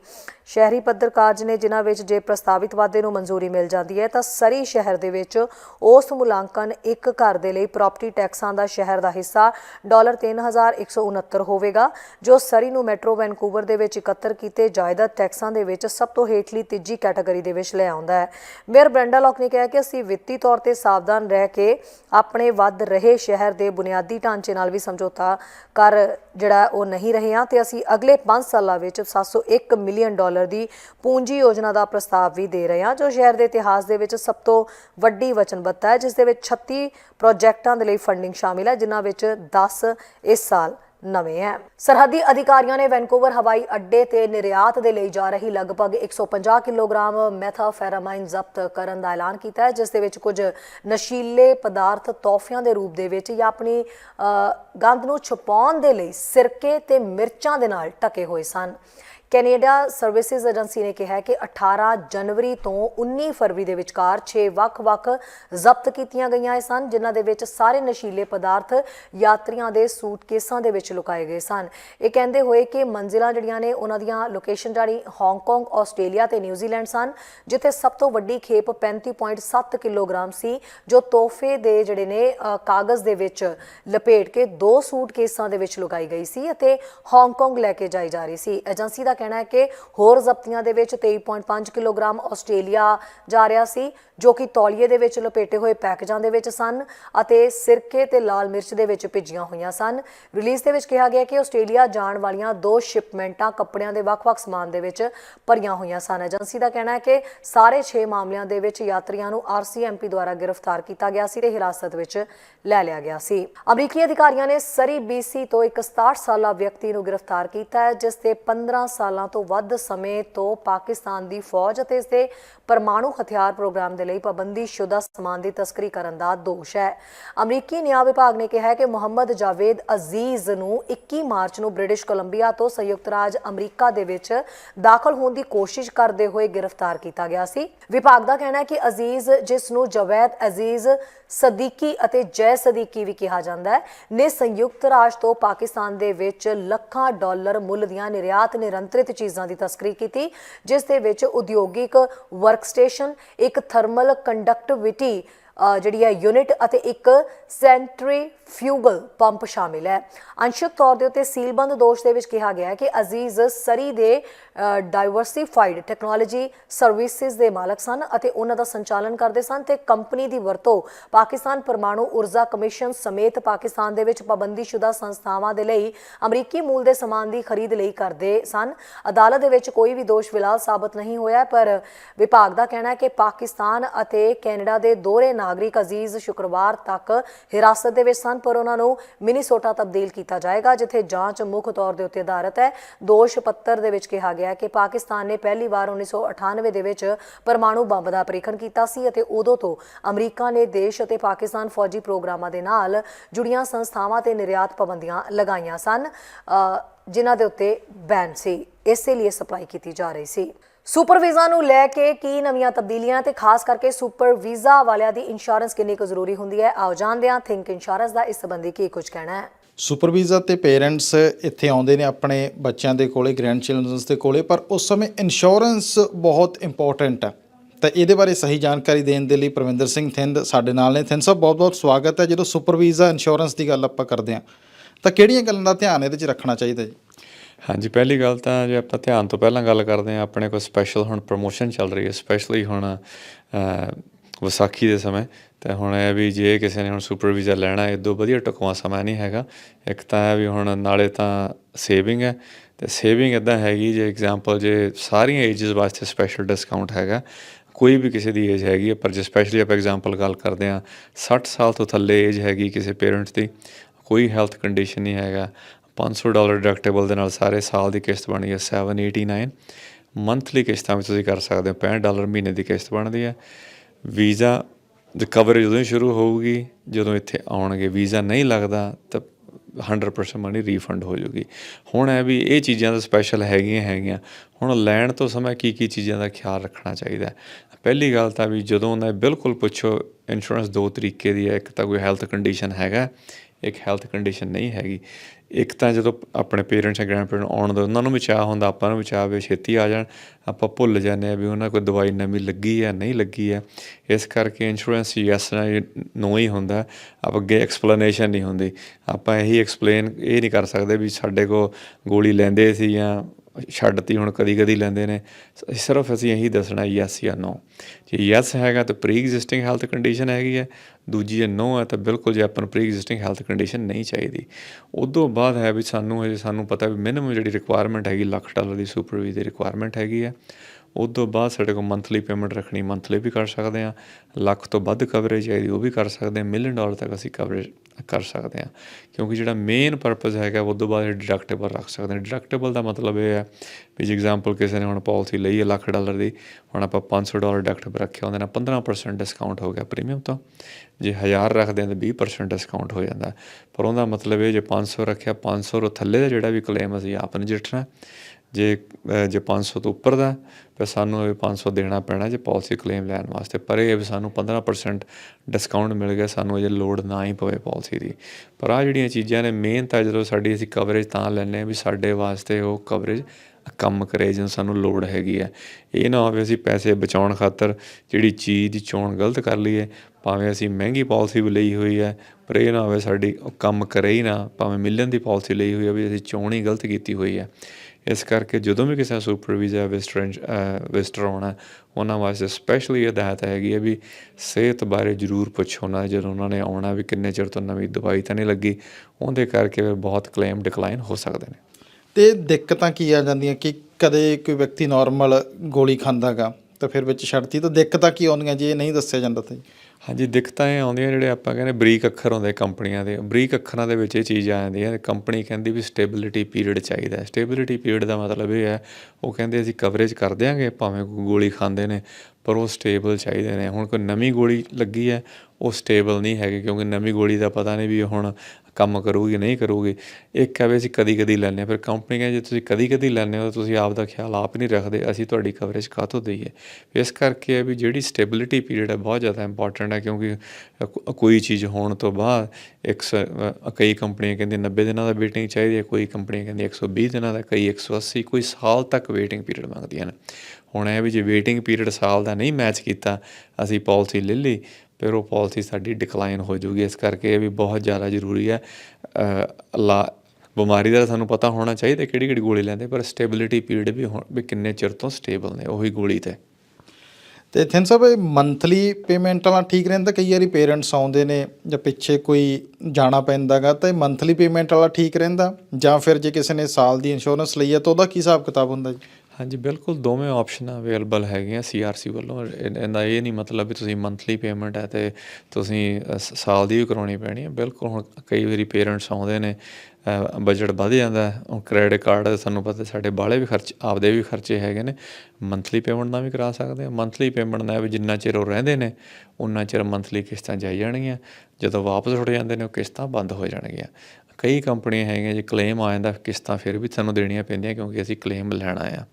ਸ਼ਹਿਰੀ ਪੱਧਰ ਕਾਰਜ ਨੇ ਜਿਨ੍ਹਾਂ ਵਿੱਚ ਜੇ ਪ੍ਰਸਤਾਵਿਤ ਵਾਧੇ ਨੂੰ ਮਨਜ਼ੂਰੀ ਮਿਲ ਜਾਂਦੀ ਹੈ ਤਾਂ ਸਰੀ ਸ਼ਹਿਰ ਦੇ ਵਿੱਚ ਉਸ ਮੁਲਾਂਕਣ ਇੱਕ ਘਰ ਦੇ ਲਈ ਪ੍ਰਾਪਰਟੀ ਟੈਕਸਾਂ ਦਾ ਸ਼ਹਿਰ ਦਾ ਹਿੱਸਾ, ਡਾਲਰ 3169 ਹੋਵੇਗਾ, ਜੋ ਸਰੀ ਨੂੰ ਮੈਟਰੋ ਵੈਨਕੂਵਰ ਦੇ ਵਿੱਚ ਇਕੱਤਰ ਕੀਤੇ ਜਾਇਦਾਦ ਟੈਕਸਾਂ ਦੇ ਵਿੱਚ ਸਭ ਤੋਂ ਹੇਠਲੀ ਤੀਜੀ ਕੈਟਾਗਰੀ ਦੇ ਵਿੱਚ ਲੈ ਆਉਂਦਾ ਹੈ। ਮੇਅਰ ਬ੍ਰੈਂਡਾ ਲੌਕ ਨੇ ਕਿਹਾ ਕਿ ਅਸੀਂ ਵਿੱਤੀ ਤੌਰ ਤੇ ਸਾਵਧਾਨ ਰਹਿ ਕੇ ਆਪਣੇ ਵੱਧ ਰਹੇ ਸ਼ਹਿਰ ਦੇ ਬੁਨਿਆਦੀ ਢਾਂਚੇ ਨਾਲ ਵੀ ਸਮਝੌਤਾ ਕਰ ਜਿਹੜਾ ਉਹ ਨਹੀਂ ਰਹੇ ਹਾਂ ਤੇ ਅਸੀਂ ਅਗਲੇ 5 ਸਾਲਾਂ ਵਿੱਚ 701 ਮਿਲੀਅਨ ਡਾਲਰ ਦੀ ਪੂੰਜੀ ਯੋਜਨਾ ਦਾ ਪ੍ਰਸਤਾਵ ਵੀ ਦੇ ਰਹੇ ਹਾਂ, ਜੋ ਸ਼ਹਿਰ ਦੇ ਇਤਿਹਾਸ ਦੇ ਵਿੱਚ ਸਭ ਤੋਂ ਵੱਡੀ ਵਚਨਬੱਧਤਾ ਹੈ, ਜਿਸ ਦੇ ਵਿੱਚ 36 ਪ੍ਰੋਜੈਕਟਾਂ ਦੇ ਲਈ ਫੰਡਿੰਗ ਸ਼ਾਮਿਲ ਹੈ, ਜਿਨ੍ਹਾਂ ਵਿੱਚ 10 ਇਸ ਸਾਲ ਨਵੇਂ ਹੈ। ਸਰਹੱਦੀ ਅਧਿਕਾਰੀਆਂ ਨੇ ਵੈਨਕੂਵਰ ਹਵਾਈ ਅੱਡੇ ਤੇ ਨਿਰਯਾਤ ਦੇ ਲਈ ਜਾ ਰਹੀ ਲਗਭਗ 150 ਕਿਲੋਗ੍ਰਾਮ ਮੈਥਾਫੈਰਾਮਾਈਨ ਜ਼ਬਤ ਕਰਨ ਦਾ ਐਲਾਨ ਕੀਤਾ ਹੈ, ਜਿਸ ਦੇ ਵਿੱਚ ਕੁਝ ਨਸ਼ੀਲੇ ਪਦਾਰਥ ਤੋਹਫਿਆਂ ਦੇ ਰੂਪ ਦੇ ਵਿੱਚ ਜਾਂ ਆਪਣੀ ਗੰਧ ਨੂੰ ਛੁਪਾਉਣ ਦੇ ਲਈ ਸਿਰਕੇ ਤੇ ਮਿਰਚਾਂ ਦੇ ਨਾਲ ਟਕੇ ਹੋਏ ਸਨ। ਕੈਨੇਡਾ ਸਰਵਿਸਿਜ਼ ਏਜੰਸੀ ਨੇ ਕਿਹਾ ਕਿ 18 ਜਨਵਰੀ ਤੋਂ 19 ਫਰਵਰੀ ਦੇ ਵਿਚਕਾਰ 6 ਵੱਖ-ਵੱਖ ਜ਼ਬਤ ਕੀਤੀਆਂ ਗਈਆਂ ਸਨ, ਜਿਨ੍ਹਾਂ ਦੇ ਵਿੱਚ ਸਾਰੇ ਨਸ਼ੀਲੇ ਪਦਾਰਥ ਯਾਤਰੀਆਂ ਦੇ ਸੂਟਕੇਸਾਂ ਦੇ ਵਿੱਚ ਲੁਕਾਏ ਗਏ ਸਨ। ਇਹ ਕਹਿੰਦੇ ਹੋਏ ਕਿ ਮੰਜ਼ਿਲਾਂ ਜਿਹੜੀਆਂ ਨੇ, ਉਹਨਾਂ ਦੀਆਂ ਲੋਕੇਸ਼ਨ ਜਾਣੀ ਹਾਂਗਕਾਂਗ ਆਸਟ੍ਰੇਲੀਆ ਤੇ ਨਿਊਜ਼ੀਲੈਂਡ ਸਨ, ਜਿੱਥੇ ਸਭ ਤੋਂ ਵੱਡੀ ਖੇਪ 35.7 ਕਿਲੋਗ੍ਰਾਮ ਸੀ, ਜੋ ਤੋਹਫੇ ਦੇ ਜਿਹੜੇ ਨੇ ਕਾਗਜ਼ ਦੇ ਵਿੱਚ ਲਪੇਟ ਕੇ ਦੋ ਸੂਟਕੇਸਾਂ ਦੇ ਵਿੱਚ ਲੁਕਾਈ ਗਈ ਸੀ ਅਤੇ ਹਾਂਗਕਾਂਗ ਲੈ ਕੇ ਜਾਈ ਜਾ ਰਹੀ ਸੀ। ਏਜੰਸੀ ਦਾ ਕਹਿਣਾ ਹੈ ਕਿ ਹੋਰ ਜ਼ਬਤੀਆਂ ਦੇ ਵਿੱਚ 23.5 ਕਿਲੋਗ੍ਰਾਮ ਆਸਟ੍ਰੇਲੀਆ ਜਾ ਰਿਹਾ ਸੀ। ਜੋ ਕਿ ਤੌਲੀਏ ਦੇ ਵਿੱਚ ਲਪੇਟੇ ਹੋਏ ਪੈਕੇਜਾਂ ਦੇ ਵਿੱਚ ਸਨ ਅਤੇ ਸਿਰਕੇ ਤੇ ਲਾਲ ਮਿਰਚ ਦੇ ਵਿੱਚ ਭਿੱਜੀਆਂ ਹੋਈਆਂ ਸਨ। ਰਿਲੀਜ਼ ਦੇ ਵਿੱਚ ਕਿਹਾ ਗਿਆ ਕਿ ਆਸਟ੍ਰੇਲੀਆ ਜਾਣ ਵਾਲੀਆਂ ਦੋ ਸ਼ਿਪਮੈਂਟਾਂ ਕੱਪੜਿਆਂ ਦੇ ਵੱਖ-ਵੱਖ ਸਮਾਨ ਦੇ ਵਿੱਚ ਭਰੀਆਂ ਹੋਈਆਂ ਸਨ। ਏਜੰਸੀ ਦਾ ਕਹਿਣਾ ਹੈ ਕਿ ਸਾਰੇ 6 ਮਾਮਲਿਆਂ ਦੇ ਵਿੱਚ ਯਾਤਰੀਆਂ ਨੂੰ ਆਰਸੀਐਮਪੀ ਦੁਆਰਾ ਗ੍ਰਿਫਤਾਰ ਕੀਤਾ ਗਿਆ ਸੀ ਤੇ ਹਿਰਾਸਤ ਵਿੱਚ ਲੈ ਲਿਆ ਗਿਆ ਸੀ। ਅਮਰੀਕੀ ਅਧਿਕਾਰੀਆਂ ਨੇ ਸਰੀ ਬੀਸੀ ਤੋਂ ਇੱਕ 67 ਸਾਲਾ ਵਿਅਕਤੀ ਨੂੰ ਗ੍ਰਿਫਤਾਰ ਕੀਤਾ ਹੈ, ਜਿਸ ਤੇ 15 ਸਾਲਾਂ ਤੋਂ ਵੱਧ ਸਮੇਂ ਤੋਂ ਪਾਕਿਸਤਾਨ ਦੀ ਫੌਜ ਅਤੇ ਇਸ ਦੇ ਪਰਮਾਣੂ ਹਥਿਆਰ ਪ੍ਰੋਗਰਾਮ ਦੇ ਲਈ ਪਾਬੰਦੀ ਸ਼ੁਦਾ ਸਮਾਨ ਦੀ ਤਸਕਰੀ ਕਰਨ ਦਾ ਦੋਸ਼ ਹੈ। ਅਮਰੀਕੀ ਨਿਆਂ ਵਿਭਾਗ ਨੇ ਕਿਹਾ ਹੈ ਕਿ ਮੁਹੰਮਦ ਜਾਵੇਦ ਅਜ਼ੀਜ਼ ਨੂੰ 21 ਮਾਰਚ ਨੂੰ ਬ੍ਰਿਟਿਸ਼ ਕੋਲੰਬੀਆ ਤੋਂ ਸੰਯੁਕਤ ਰਾਜ ਅਮਰੀਕਾ ਦੇ ਵਿੱਚ ਦਾਖਲ ਹੋਣ ਦੀ ਕੋਸ਼ਿਸ਼ ਕਰਦੇ ਹੋਏ ਗ੍ਰਿਫਤਾਰ ਕੀਤਾ ਗਿਆ ਸੀ। ਵਿਭਾਗ ਦਾ ਕਹਿਣਾ ਹੈ ਕਿ ਅਜ਼ੀਜ਼, ਜਿਸ ਨੂੰ ਜਵੈਦ ਅਜ਼ੀਜ਼, ਸਦੀਕੀ ਅਤੇ ਜੈ ਸਦੀਕੀ ਵੀ ਕਿਹਾ ਜਾਂਦਾ ਹੈ, ਨੇ ਸੰਯੁਕਤ ਰਾਜ ਤੋਂ ਪਾਕਿਸਤਾਨ ਦੇ ਵਿੱਚ ਲੱਖਾਂ ਡਾਲਰ ਮੁੱਲ ਦੀਆਂ ਨਿਰਯਾਤ ਨਿਰੰਤਰਿਤ ਚੀਜ਼ਾਂ ਦੀ ਤਸਕਰੀ ਕੀਤੀ, ਜਿਸ ਦੇ ਵਿੱਚ ਉਦਯੋਗਿਕ ਵਰਕਸਟੇਸ਼ਨ ਇੱਕ ਥਰਮਲ ਕੰਡਕਟਿਵਿਟੀ ਜਿਹੜੀ ਹੈ ਯੂਨਿਟ ਅਤੇ ਇੱਕ ਸੈਂਟਰੀਫਿਊਗਲ ਪੰਪ ਸ਼ਾਮਿਲ ਹੈ। ਅੰਸ਼ਕ ਤੌਰ ਦੇ ਉੱਤੇ ਸੀਲਬੰਦ ਦੋਸ਼ ਦੇ ਵਿੱਚ ਕਿਹਾ ਗਿਆ ਹੈ ਕਿ ਅਜ਼ੀਜ਼ ਸਰੀ ਦੇ ਡਾਈਵਰਸਿਫਾਈਡ ਟੈਕਨੋਲੋਜੀ ਸਰਵਿਸਿਜ਼ ਦੇ ਮਾਲਕ ਸਨ ਅਤੇ ਉਹਨਾਂ ਦਾ ਸੰਚਾਲਨ ਕਰਦੇ ਸਨ ਤੇ ਕੰਪਨੀ ਦੀ ਵਰਤੋਂ ਪਾਕਿਸਤਾਨ ਪਰਮਾਣੂ ਊਰਜਾ ਕਮਿਸ਼ਨ ਸਮੇਤ ਪਾਕਿਸਤਾਨ ਦੇ ਵਿੱਚ ਪਾਬੰਦੀਸ਼ੁਦਾ ਸੰਸਥਾਵਾਂ ਦੇ ਲਈ ਅਮਰੀਕੀ ਮੂਲ ਦੇ ਸਮਾਨ ਦੀ ਖਰੀਦ ਲਈ ਕਰਦੇ ਸਨ। ਅਦਾਲਤ ਦੇ ਵਿੱਚ ਕੋਈ ਵੀ ਦੋਸ਼ ਫਿਲਹਾਲ ਸਾਬਤ ਨਹੀਂ ਹੋਇਆ, ਪਰ ਵਿਭਾਗ ਦਾ ਕਹਿਣਾ ਹੈ ਕਿ ਪਾਕਿਸਤਾਨ ਅਤੇ ਕੈਨੇਡਾ ਦੇ ਦੋਹਰੇ ਨਾਗਰਿਕ ਅਜ਼ੀਜ਼ ਸ਼ੁੱਕਰਵਾਰ ਤੱਕ ਹਿਰਾਸਤ ਦੇ ਵਿੱਚ ਸਨ, ਪਰ ਉਹਨਾਂ ਨੂੰ ਮਿਨੀਸੋਟਾ ਤਬਦੀਲ ਕੀਤਾ ਜਾਏਗਾ, ਜਿੱਥੇ ਜਾਂਚ ਮੁੱਖ ਤੌਰ ਦੇ ਉੱਤੇ ਆਧਾਰਿਤ ਹੈ। ਦੋਸ਼ ਪੱਤਰ ਦੇ ਵਿੱਚ ਕਿਹਾ ਗਿਆ ਹੈ ਕਿ ਪਾਕਿਸਤਾਨ ਨੇ ਪਹਿਲੀ ਵਾਰ 1998 ਦੇ ਵਿੱਚ ਪਰਮਾਣੂ ਬੰਬ ਦਾ ਪ੍ਰੀਖਣ ਕੀਤਾ ਸੀ ਅਤੇ ਉਦੋਂ ਤੋਂ ਅਮਰੀਕਾ ਨੇ ਦੇਸ਼ ਅਤੇ ਪਾਕਿਸਤਾਨ ਫੌਜੀ ਪ੍ਰੋਗਰਾਮਾਂ ਦੇ ਨਾਲ ਜੁੜੀਆਂ ਸੰਸਥਾਵਾਂ ਤੇ ਨਿਰਯਾਤ ਪਾਬੰਦੀਆਂ ਲਗਾਈਆਂ ਸਨ ਜਿਨ੍ਹਾਂ ਦੇ ਉੱਤੇ ਬੈਨ ਸੀ। ਇਸੇ ਲਈ ਸਪਲਾਈ ਕੀਤੀ ਜਾ ਰਹੀ ਸੀ। ਸੁਪਰ ਵੀਜ਼ਾ ਨੂੰ ਲੈ ਕੇ ਕੀ ਨਵੀਆਂ ਤਬਦੀਲੀਆਂ ਤੇ ਖਾਸ ਕਰਕੇ ਸੁਪਰ ਵੀਜ਼ਾ ਵਾਲਿਆਂ ਦੀ ਇੰਸ਼ੋਰੈਂਸ ਕਿੰਨੀ ਕੁ ਜ਼ਰੂਰੀ ਹੁੰਦੀ ਹੈ? ਆਓ ਜਾਣਦੇ ਹਾਂ ਥਿੰਕ ਇੰਸ਼ੋਰੈਂਸ ਦਾ ਇਸ ਸੰਬੰਧੀ ਕੀ ਕੁਝ ਕਹਿਣਾ ਹੈ। ਸੁਪਰ ਵੀਜ਼ਾ ਤੇ ਪੇਰੈਂਟਸ ਇੱਥੇ ਆਉਂਦੇ ਨੇ ਆਪਣੇ ਬੱਚਿਆਂ ਦੇ ਕੋਲੇ ਗ੍ਰੈਂਡ ਚਿਲਡਰਨਸ ਦੇ ਕੋਲੇ, ਪਰ ਉਸ ਸਮੇਂ ਇੰਸ਼ੋਰੈਂਸ ਬਹੁਤ ਇੰਪੋਰਟੈਂਟ ਹੈ। ਤਾਂ ਇਹਦੇ ਬਾਰੇ ਸਹੀ ਜਾਣਕਾਰੀ ਦੇਣ ਦੇ ਲਈ ਪ੍ਰਵਿੰਦਰ ਸਿੰਘ ਥਿੰਦ ਸਾਡੇ ਨਾਲ ਨੇ। ਥਿੰਦ ਸਾਹਿਬ, ਬਹੁਤ-ਬਹੁਤ ਸਵਾਗਤ ਹੈ। ਜਦੋਂ ਸੁਪਰ ਇੰਸ਼ੋਰੈਂਸ ਦੀ ਗੱਲ ਆਪਾਂ ਕਰਦੇ ਹਾਂ, ਤਾਂ ਕਿਹੜੀਆਂ ਗੱਲਾਂ ਦਾ ਧਿਆਨ ਇਹਦੇ 'ਚ ਰੱਖਣਾ ਚਾਹੀਦਾ ਜੀ? ਹਾਂਜੀ, ਪਹਿਲੀ ਗੱਲ ਤਾਂ ਜੇ ਆਪਾਂ ਧਿਆਨ ਤੋਂ ਪਹਿਲਾਂ ਗੱਲ ਕਰਦੇ ਹਾਂ, ਆਪਣੇ ਕੋਲ ਸਪੈਸ਼ਲ ਹੁਣ ਪ੍ਰੋਮੋਸ਼ਨ ਚੱਲ ਰਹੀ ਹੈ ਸਪੈਸ਼ਲੀ ਹੁਣ ਵਿਸਾਖੀ ਦੇ ਸਮੇਂ। ਤੇ ਹੁਣ ਇਹ ਵੀ ਜੇ ਕਿਸੇ ਨੇ ਹੁਣ ਸੁਪਰ ਵੀਜ਼ਾ ਲੈਣਾ ਹੈ, ਇਦੋਂ ਵਧੀਆ ਟੁਕਵਾ ਸਮਾਂ ਨਹੀਂ ਹੈਗਾ। ਇੱਕ ਤਾਂ ਇਹ ਵੀ ਹੁਣ ਨਾਲੇ ਤਾਂ ਸੇਵਿੰਗ ਹੈ ਤੇ ਸੇਵਿੰਗ ਇਦਾਂ ਹੈਗੀ, ਜੇ ਐਗਜ਼ਾਮਪਲ ਜੇ ਸਾਰੀਆਂ ਏਜਸ ਵਾਸਤੇ ਸਪੈਸ਼ਲ ਡਿਸਕਾਊਂਟ ਹੈਗਾ, ਕੋਈ ਵੀ ਕਿਸੇ ਦੀ ਏਜ ਹੈਗੀ ਹੈ, ਪਰ ਜੇ ਸਪੈਸ਼ਲੀ ਆਪਾਂ ਐਗਜ਼ਾਮਪਲ ਗੱਲ ਕਰਦੇ ਹਾਂ 60 ਸਾਲ ਤੋਂ ਥੱਲੇ ਏਜ ਹੈਗੀ ਕਿਸੇ ਪੇਰੈਂਟਸ ਦੀ, ਕੋਈ ਹੈਲਥ ਕੰਡੀਸ਼ਨ ਨਹੀਂ ਹੈਗਾ। 500 ਡਾਲਰ ਡਿਡਕਟੇਬਲ ਦੇ ਨਾਲ ਸਾਰੇ ਸਾਲ ਦੀ ਕਿਸ਼ਤ ਬਣੀ ਹੈ 789 ਮੰਥਲੀ ਕਿਸ਼ਤਾਂ ਵਿੱਚ ਤੁਸੀਂ ਕਰ ਸਕਦੇ ਹੋ 65 ਡਾਲਰ ਮਹੀਨੇ ਦੀ ਕਿਸ਼ਤ ਬਣਦੀ ਹੈ। ਵੀਜ਼ਾ ਦੀ ਕਵਰੇਜ ਉਦੋਂ ਹੀ ਸ਼ੁਰੂ ਹੋਊਗੀ, ਜਦੋਂ ਇੱਥੇ ਆਉਣਗੇ, ਵੀਜ਼ਾ ਨਹੀਂ ਲੱਗਦਾ, ਤਾਂ 100% ਮਨੀ ਰੀਫੰਡ ਹੋ ਜਾਊਗੀ। ਹੁਣ ਹੈ ਵੀ ਇਹ ਚੀਜ਼ਾਂ ਤਾਂ ਸਪੈਸ਼ਲ ਹੈਗੀਆਂ ਹੈਗੀਆਂ। ਹੁਣ ਲੈਣ ਤੋਂ ਸਮਾਂ ਕੀ ਕੀ ਚੀਜ਼ਾਂ ਦਾ ਖਿਆਲ ਰੱਖਣਾ ਚਾਹੀਦਾ। ਪਹਿਲੀ ਗੱਲ ਤਾਂ ਵੀ ਜਦੋਂ ਨਾ ਬਿਲਕੁਲ ਪੁੱਛੋ ਇੰਸ਼ੋਰੈਂਸ ਦੋ ਤਰੀਕੇ ਦੀ ਹੈ, ਇੱਕ ਤਾਂ ਕੋਈ ਹੈਲਥ ਕੰਡੀਸ਼ਨ ਹੈਗਾ, ਇੱਕ ਹੈਲਥ ਕੰਡੀਸ਼ਨ ਨਹੀਂ ਹੈਗੀ। ਇੱਕ ਤਾਂ ਜਦੋਂ ਆਪਣੇ ਪੇਰੈਂਟਸ ਜਾਂ ਗ੍ਰੈਂਡ ਪੇਰੈਂਟ ਆਉਣ ਦਾ ਉਹਨਾਂ ਨੂੰ ਵੀ ਚਾਹ ਹੁੰਦਾ, ਆਪਾਂ ਨੂੰ ਵੀ ਚਾਹ ਵੀ ਛੇਤੀ ਆ ਜਾਣ। ਆਪਾਂ ਭੁੱਲ ਜਾਂਦੇ ਆ ਵੀ ਉਹਨਾਂ ਕੋਈ ਦਵਾਈ ਨਵੀਂ ਲੱਗੀ ਹੈ, ਨਹੀਂ ਲੱਗੀ ਹੈ। ਇਸ ਕਰਕੇ ਇੰਸ਼ੋਰੈਂਸ ਯੈਸ ਜਾਂ ਨੋ ਹੀ ਹੁੰਦਾ। ਆਪ ਅੱਗੇ ਐਕਸਪਲੇਨੇਸ਼ਨ ਨਹੀਂ ਹੁੰਦੀ। ਆਪਾਂ ਇਹੀ ਐਕਸਪਲੇਨ ਇਹ ਨਹੀਂ ਕਰ ਸਕਦੇ ਵੀ ਸਾਡੇ ਕੋ ਗੋਲੀ ਲੈਂਦੇ ਸੀ ਜਾਂ ਛੱਡਤੀ ਹੁਣ ਕਦੀ ਕਦੀ ਲੈਂਦੇ ਨੇ। ਸਿਰਫ ਅਸੀਂ ਇਹੀ ਦੱਸਣਾ ਯੈਸ ਜਾਂ ਨੋ ਜੇ ਯੈਸ ਹੈਗਾ ਤਾਂ ਪ੍ਰੀ ਐਗਜ਼ਿਸਟਿੰਗ ਹੈਲਥ ਕੰਡੀਸ਼ਨ ਹੈਗੀ ਹੈ। ਦੂਜੀ ਜੇ ਨੋ ਹੈ ਤਾਂ ਬਿਲਕੁਲ ਜੇ ਆਪਾਂ ਨੂੰ ਪ੍ਰੀ ਐਗਜ਼ਿਸਟਿੰਗ ਹੈਲਥ ਕੰਡੀਸ਼ਨ ਨਹੀਂ ਚਾਹੀਦੀ। ਉਦੋਂ ਬਾਅਦ ਹੈ ਵੀ ਸਾਨੂੰ ਹਜੇ ਸਾਨੂੰ ਪਤਾ ਵੀ ਮਿਨੀਮਮ ਜਿਹੜੀ ਰਿਕੁਆਇਰਮੈਂਟ ਹੈਗੀ ਲੱਖ ਡਾਲਰ ਦੀ ਸੁਪਰ ਦੀ ਰਿਕੁਆਇਰਮੈਂਟ ਹੈਗੀ ਹੈ। ਉਦੋਂ ਬਾਅਦ ਸਾਡੇ ਕੋਲ ਮੰਥਲੀ ਪੇਮੈਂਟ ਰੱਖਣੀ ਮੰਥਲੀ ਵੀ ਕਰ ਸਕਦੇ ਹਾਂ। ਲੱਖ ਤੋਂ ਵੱਧ ਕਵਰੇਜ ਚਾਹੀਦੀ, ਉਹ ਵੀ ਕਰ ਸਕਦੇ ਹਾਂ। ਮਿਲੀਅਨ ਡਾਲਰ ਤੱਕ ਅਸੀਂ ਕਵਰੇਜ ਕਰ ਸਕਦੇ ਹਾਂ। ਕਿਉਂਕਿ ਜਿਹੜਾ ਮੇਨ ਪਰਪਸ ਹੈਗਾ, ਉਹ ਤੋਂ ਬਾਅਦ ਡਿਡਕਟੇਬਲ ਰੱਖ ਸਕਦੇ ਹਾਂ। ਡਿਡਕਟੇਬਲ ਦਾ ਮਤਲਬ ਇਹ ਹੈ ਵੀ ਜੇ ਐਗਜ਼ਾਮਪਲ ਕਿਸੇ ਨੇ ਹੁਣ ਪਾਲਿਸੀ ਲਈ ਹੈ ਲੱਖ ਡਾਲਰ ਦੀ, ਹੁਣ ਆਪਾਂ 500 ਡਾਲਰ ਡਿਡਕਟੇਬਲ ਰੱਖਿਆ, ਉਹਦੇ ਨਾਲ 15% ਡਿਸਕਾਊਂਟ ਹੋ ਗਿਆ ਪ੍ਰੀਮੀਅਮ ਤੋਂ। ਜੇ 1000 ਰੱਖਦੇ ਹਾਂ ਤਾਂ 20% ਡਿਸਕਾਊਂਟ ਹੋ ਜਾਂਦਾ। ਪਰ ਉਹਦਾ ਮਤਲਬ ਇਹ ਜੇ 500 ਰੱਖਿਆ 500 ਤੋਂ ਥੱਲੇ ਦਾ ਜਿਹੜਾ ਵੀ ਕਲੇਮ ਅਸੀਂ ਆਪ ਨਜਿੱਠਣਾ ਜੇ ਅ, ਜੇ 500 ਤੋਂ ਉੱਪਰ ਦਾ ਫਿਰ ਸਾਨੂੰ ਇਹ 500 ਦੇਣਾ ਪੈਣਾ ਜੇ ਪਾਲਿਸੀ ਕਲੇਮ ਲੈਣ ਵਾਸਤੇ। ਪਰ ਇਹ ਵੀ ਸਾਨੂੰ 15% ਡਿਸਕਾਊਂਟ ਮਿਲ ਗਿਆ ਸਾਨੂੰ ਅਜੇ ਲੋਡ ਨਾ ਹੀ ਪਵੇ ਪਾਲਿਸੀ ਦੀ। ਪਰ ਆ ਜਿਹੜੀਆਂ ਚੀਜ਼ਾਂ ਨੇ ਮਿਹਨਤ ਤਾਂ ਜਦੋਂ ਸਾਡੀ ਅਸੀਂ ਕਵਰੇਜ ਤਾਂ ਲੈਂਦੇ ਹਾਂ ਵੀ ਸਾਡੇ ਵਾਸਤੇ ਉਹ ਕਵਰੇਜ ਕੰਮ ਕਰੇ ਜਿਵੇਂ ਸਾਨੂੰ ਲੋੜ ਹੈਗੀ ਹੈ। ਇਹ ਨਾ ਹੋਵੇ ਅਸੀਂ ਪੈਸੇ ਬਚਾਉਣ ਖਾਤਰ ਜਿਹੜੀ ਚੀਜ਼ ਦੀ ਚੋਣ ਗਲਤ ਕਰ ਲਈਏ ਭਾਵੇਂ ਅਸੀਂ ਮਹਿੰਗੀ ਪਾਲਿਸੀ ਵੀ ਲਈ ਹੋਈ ਹੈ ਪਰ ਇਹ ਨਾ ਹੋਵੇ ਸਾਡੀ ਕੰਮ ਕਰੇ ਹੀ ਨਾ ਭਾਵੇਂ ਮਿਲੀਅਨ ਦੀ ਪਾਲਿਸੀ ਲਈ ਹੋਈ ਹੈ ਵੀ ਅਸੀਂ ਚੋਣ ਹੀ ਗਲਤ ਕੀਤੀ ਹੋਈ ਹੈ। ਇਸ ਕਰਕੇ ਜਦੋਂ ਵੀ ਕਿਸੇ ਸੁਪਰ ਵੀਜ਼ਾ ਵਿਜ਼ਟਰ ਵਿਜ਼ਟਰ ਆਉਣਾ, ਉਹਨਾਂ ਵਾਸਤੇ ਸਪੈਸ਼ਲੀ ਹਦਾਇਤ ਹੈਗੀ ਹੈ ਵੀ ਸਿਹਤ ਬਾਰੇ ਜ਼ਰੂਰ ਪੁੱਛੋ ਨਾ, ਜਦੋਂ ਉਹਨਾਂ ਨੇ ਆਉਣਾ ਵੀ ਕਿੰਨੇ ਚਿਰ ਤੋਂ ਨਵੀਂ ਦਵਾਈ ਤਾਂ ਨਹੀਂ ਲੱਗੀ, ਉਹਦੇ ਕਰਕੇ ਫਿਰ ਬਹੁਤ ਕਲੇਮ ਡਿਕਲਾਈਨ ਹੋ ਸਕਦੇ ਨੇ। ਤੇ ਦਿੱਕਤਾਂ ਕੀ ਆ ਜਾਂਦੀਆਂ ਕਿ ਕਦੇ ਕੋਈ ਵਿਅਕਤੀ ਨਾਰਮਲ ਗੋਲੀ ਖਾਂਦਾਗਾ, ਤਾਂ ਫਿਰ ਵਿੱਚ ਛੱਡਤੀ, ਤਾਂ ਦਿੱਕਤਾਂ ਕੀ ਆਉਂਦੀਆਂ ਜੇ ਇਹ ਨਹੀਂ ਦੱਸਿਆ ਜਾਂਦਾ ਤਾਂ? ਜੀ ਹਾਂਜੀ, ਦਿੱਕਤਾਂ ਇਹ ਆਉਂਦੀਆਂ ਜਿਹੜੇ ਆਪਾਂ ਕਹਿੰਦੇ ਬਰੀਕ ਅੱਖਰ ਹੁੰਦੇ ਕੰਪਨੀਆਂ ਦੇ, ਬਰੀਕ ਅੱਖਰਾਂ ਦੇ ਵਿੱਚ ਇਹ ਚੀਜ਼ ਆ ਜਾਂਦੀ ਹੈ ਕੰਪਨੀ ਕਹਿੰਦੀ ਵੀ ਸਟੇਬਿਲਿਟੀ ਪੀਰੀਅਡ ਚਾਹੀਦਾ ਸਟੇਬਿਲਿਟੀ ਪੀਰੀਅਡ ਦਾ ਮਤਲਬ ਇਹ ਹੈ, ਉਹ ਕਹਿੰਦੇ ਅਸੀਂ ਕਵਰੇਜ ਕਰ ਦਿਆਂਗੇ, ਭਾਵੇਂ ਕੋਈ ਗੋਲੀ ਖਾਂਦੇ ਨੇ, ਪਰ ਉਹ ਸਟੇਬਲ ਚਾਹੀਦੇ ਨੇ। ਹੁਣ ਕੋਈ ਨਵੀਂ ਗੋਲੀ ਲੱਗੀ ਹੈ ਉਹ ਸਟੇਬਲ ਨਹੀਂ ਹੈਗੇ ਕਿਉਂਕਿ ਨਵੀਂ ਗੋਲੀ ਦਾ ਪਤਾ ਨਹੀਂ ਵੀ ਹੁਣ ਕੰਮ ਕਰੂਗੀ ਨਹੀਂ ਕਰੂਗੀ। ਇੱਕ ਹੈ ਵੀ ਅਸੀਂ ਕਦੀ ਕਦੀ ਲੈਂਦੇ ਹਾਂ, ਫਿਰ ਕੰਪਨੀ ਕਹਿੰਦੇ ਜੇ ਤੁਸੀਂ ਕਦੀ ਕਦੀ ਲੈਂਦੇ ਹੋ ਤਾਂ ਤੁਸੀਂ ਆਪ ਦਾ ਖਿਆਲ ਆਪ ਨਹੀਂ ਰੱਖਦੇ, ਅਸੀਂ ਤੁਹਾਡੀ ਕਵਰੇਜ ਕਾਹਤੋਂ ਦਈਏ? ਇਸ ਕਰਕੇ ਹੈ ਵੀ ਜਿਹੜੀ ਸਟੇਬਿਲਿਟੀ ਪੀਰੀਅਡ ਹੈ ਬਹੁਤ ਜ਼ਿਆਦਾ ਇੰਪੋਰਟੈਂਟ ਹੈ ਕਿਉਂਕਿ ਕੋਈ ਚੀਜ਼ ਹੋਣ ਤੋਂ ਬਾਅਦ ਇੱਕ ਸ- ਕਈ ਕੰਪਨੀਆਂ ਕਹਿੰਦੀ 90 ਦਿਨਾਂ ਦਾ ਵੇਟਿੰਗ ਚਾਹੀਦੀ ਹੈ ਕੋਈ ਕੰਪਨੀਆਂ ਕਹਿੰਦੀਆਂ 120 ਦਿਨਾਂ ਦਾ, ਕਈ 180 ਕੋਈ ਸਾਲ ਤੱਕ ਵੇਟਿੰਗ ਪੀਰੀਅਡ ਮੰਗਦੀਆਂ ਨੇ। ਹੁਣ ਇਹ ਵੀ ਜੇ ਵੇਟਿੰਗ ਪੀਰੀਅਡ ਸਾਲ ਦਾ ਨਹੀਂ ਮੈਚ ਕੀਤਾ, ਅਸੀਂ ਪਾਲਿਸੀ ਲੈ ਲਈ ਫਿਰ ਉਹ ਪਾਲਿਸੀ ਸਾਡੀ ਡਿਕਲਾਈਨ ਹੋ ਜੂਗੀ ਇਸ ਕਰਕੇ ਇਹ ਵੀ ਬਹੁਤ ਜ਼ਿਆਦਾ ਜ਼ਰੂਰੀ ਹੈ। ਲਾ, ਬਿਮਾਰੀ ਦਾ ਸਾਨੂੰ ਪਤਾ ਹੋਣਾ ਚਾਹੀਦਾ ਕਿਹੜੀ ਕਿਹੜੀ ਗੋਲੀ ਲੈਂਦੇ ਪਰ ਸਟੇਬਿਲਿਟੀ ਪੀਰੀਅਡ ਵੀ ਹੁਣ, ਵੀ ਕਿੰਨੇ ਚਿਰ ਤੋਂ ਸਟੇਬਲ ਨੇ, ਉਹੀ ਗੋਲੀ ਤੇ। ਤੇ ਥਿੰਨ ਸਾਹਿਬ, ਇਹ ਮੰਥਲੀ ਪੇਮੈਂਟ ਵਾਲਾ ਠੀਕ ਰਹਿੰਦਾ? ਕਈ ਵਾਰੀ ਪੇਰੈਂਟਸ ਆਉਂਦੇ ਨੇ ਜਾਂ ਪਿੱਛੇ ਕੋਈ ਜਾਣਾ ਪੈਂਦਾਗਾ, ਤਾਂ ਇਹ ਮੰਥਲੀ ਪੇਮੈਂਟ ਵਾਲਾ ਠੀਕ ਰਹਿੰਦਾ? ਜਾਂ ਫਿਰ ਜੇ ਕਿਸੇ ਨੇ ਸਾਲ ਦੀ ਇੰਸ਼ੋਰੈਂਸ ਲਈ ਹੈ ਤਾਂ ਉਹਦਾ ਕੀ ਹਿਸਾਬ ਕਿਤਾਬ ਹੁੰਦਾ ਜੀ? ਹਾਂਜੀ, ਬਿਲਕੁਲ ਦੋਵੇਂ ਆਪਸ਼ਨਾਂ ਅਵੇਲੇਬਲ ਹੈਗੀਆਂ ਸੀਆਰਸੀ ਵੱਲੋਂ। ਇਹ- ਇਹਦਾ ਇਹ ਨਹੀਂ ਮਤਲਬ ਵੀ ਤੁਸੀਂ ਮੰਥਲੀ ਪੇਮੈਂਟ ਹੈ ਤੇ ਤੁਸੀਂ ਸਾਲ ਦੀ ਵੀ ਕਰਾਉਣੀ ਪੈਣੀ ਹੈ। ਬਿਲਕੁਲ ਹੁਣ ਕਈ ਵਾਰੀ ਪੇਰੈਂਟਸ ਆਉਂਦੇ ਨੇ ਬਜਟ ਵੱਧ ਜਾਂਦਾ ਹੁਣ ਕ੍ਰੈਡਿਟ ਕਾਰਡ ਸਾਨੂੰ ਪਤਾ ਸਾਡੇ ਬਾਲੇ ਵੀ ਖਰਚ, ਆਪਦੇ ਵੀ ਖਰਚੇ ਹੈਗੇ ਨੇ। ਮੰਥਲੀ ਪੇਮੈਂਟ ਨਾਲ ਵੀ ਕਰਾ ਸਕਦੇ ਆ ਮੰਥਲੀ ਪੇਮੈਂਟ ਨਾਲ ਵੀ ਜਿੰਨਾ ਚਿਰ ਉਹ ਰਹਿੰਦੇ ਨੇ, ਉਨਾ ਚਿਰ ਮੰਥਲੀ ਕਿਸ਼ਤਾਂ ਜਾਈ ਜਾਣਗੀਆਂ। ਜਦੋਂ ਵਾਪਸ ਉੱਠ ਜਾਂਦੇ ਨੇ, ਉਹ ਕਿਸ਼ਤਾਂ ਬੰਦ ਹੋ ਜਾਣਗੀਆਂ। ਕਈ ਕੰਪਨੀਆਂ ਹੈਗੀਆਂ ਜੇ ਕਲੇਮ ਆ ਜਾਂਦਾ, ਕਿਸ਼ਤਾਂ ਫਿਰ ਵੀ ਤੁਹਾਨੂੰ ਦੇਣੀਆਂ ਪੈਂਦੀਆਂ ਕਿਉਂਕਿ ਅਸੀਂ ਕਲੇਮ ਲੈਣਾ ਆ।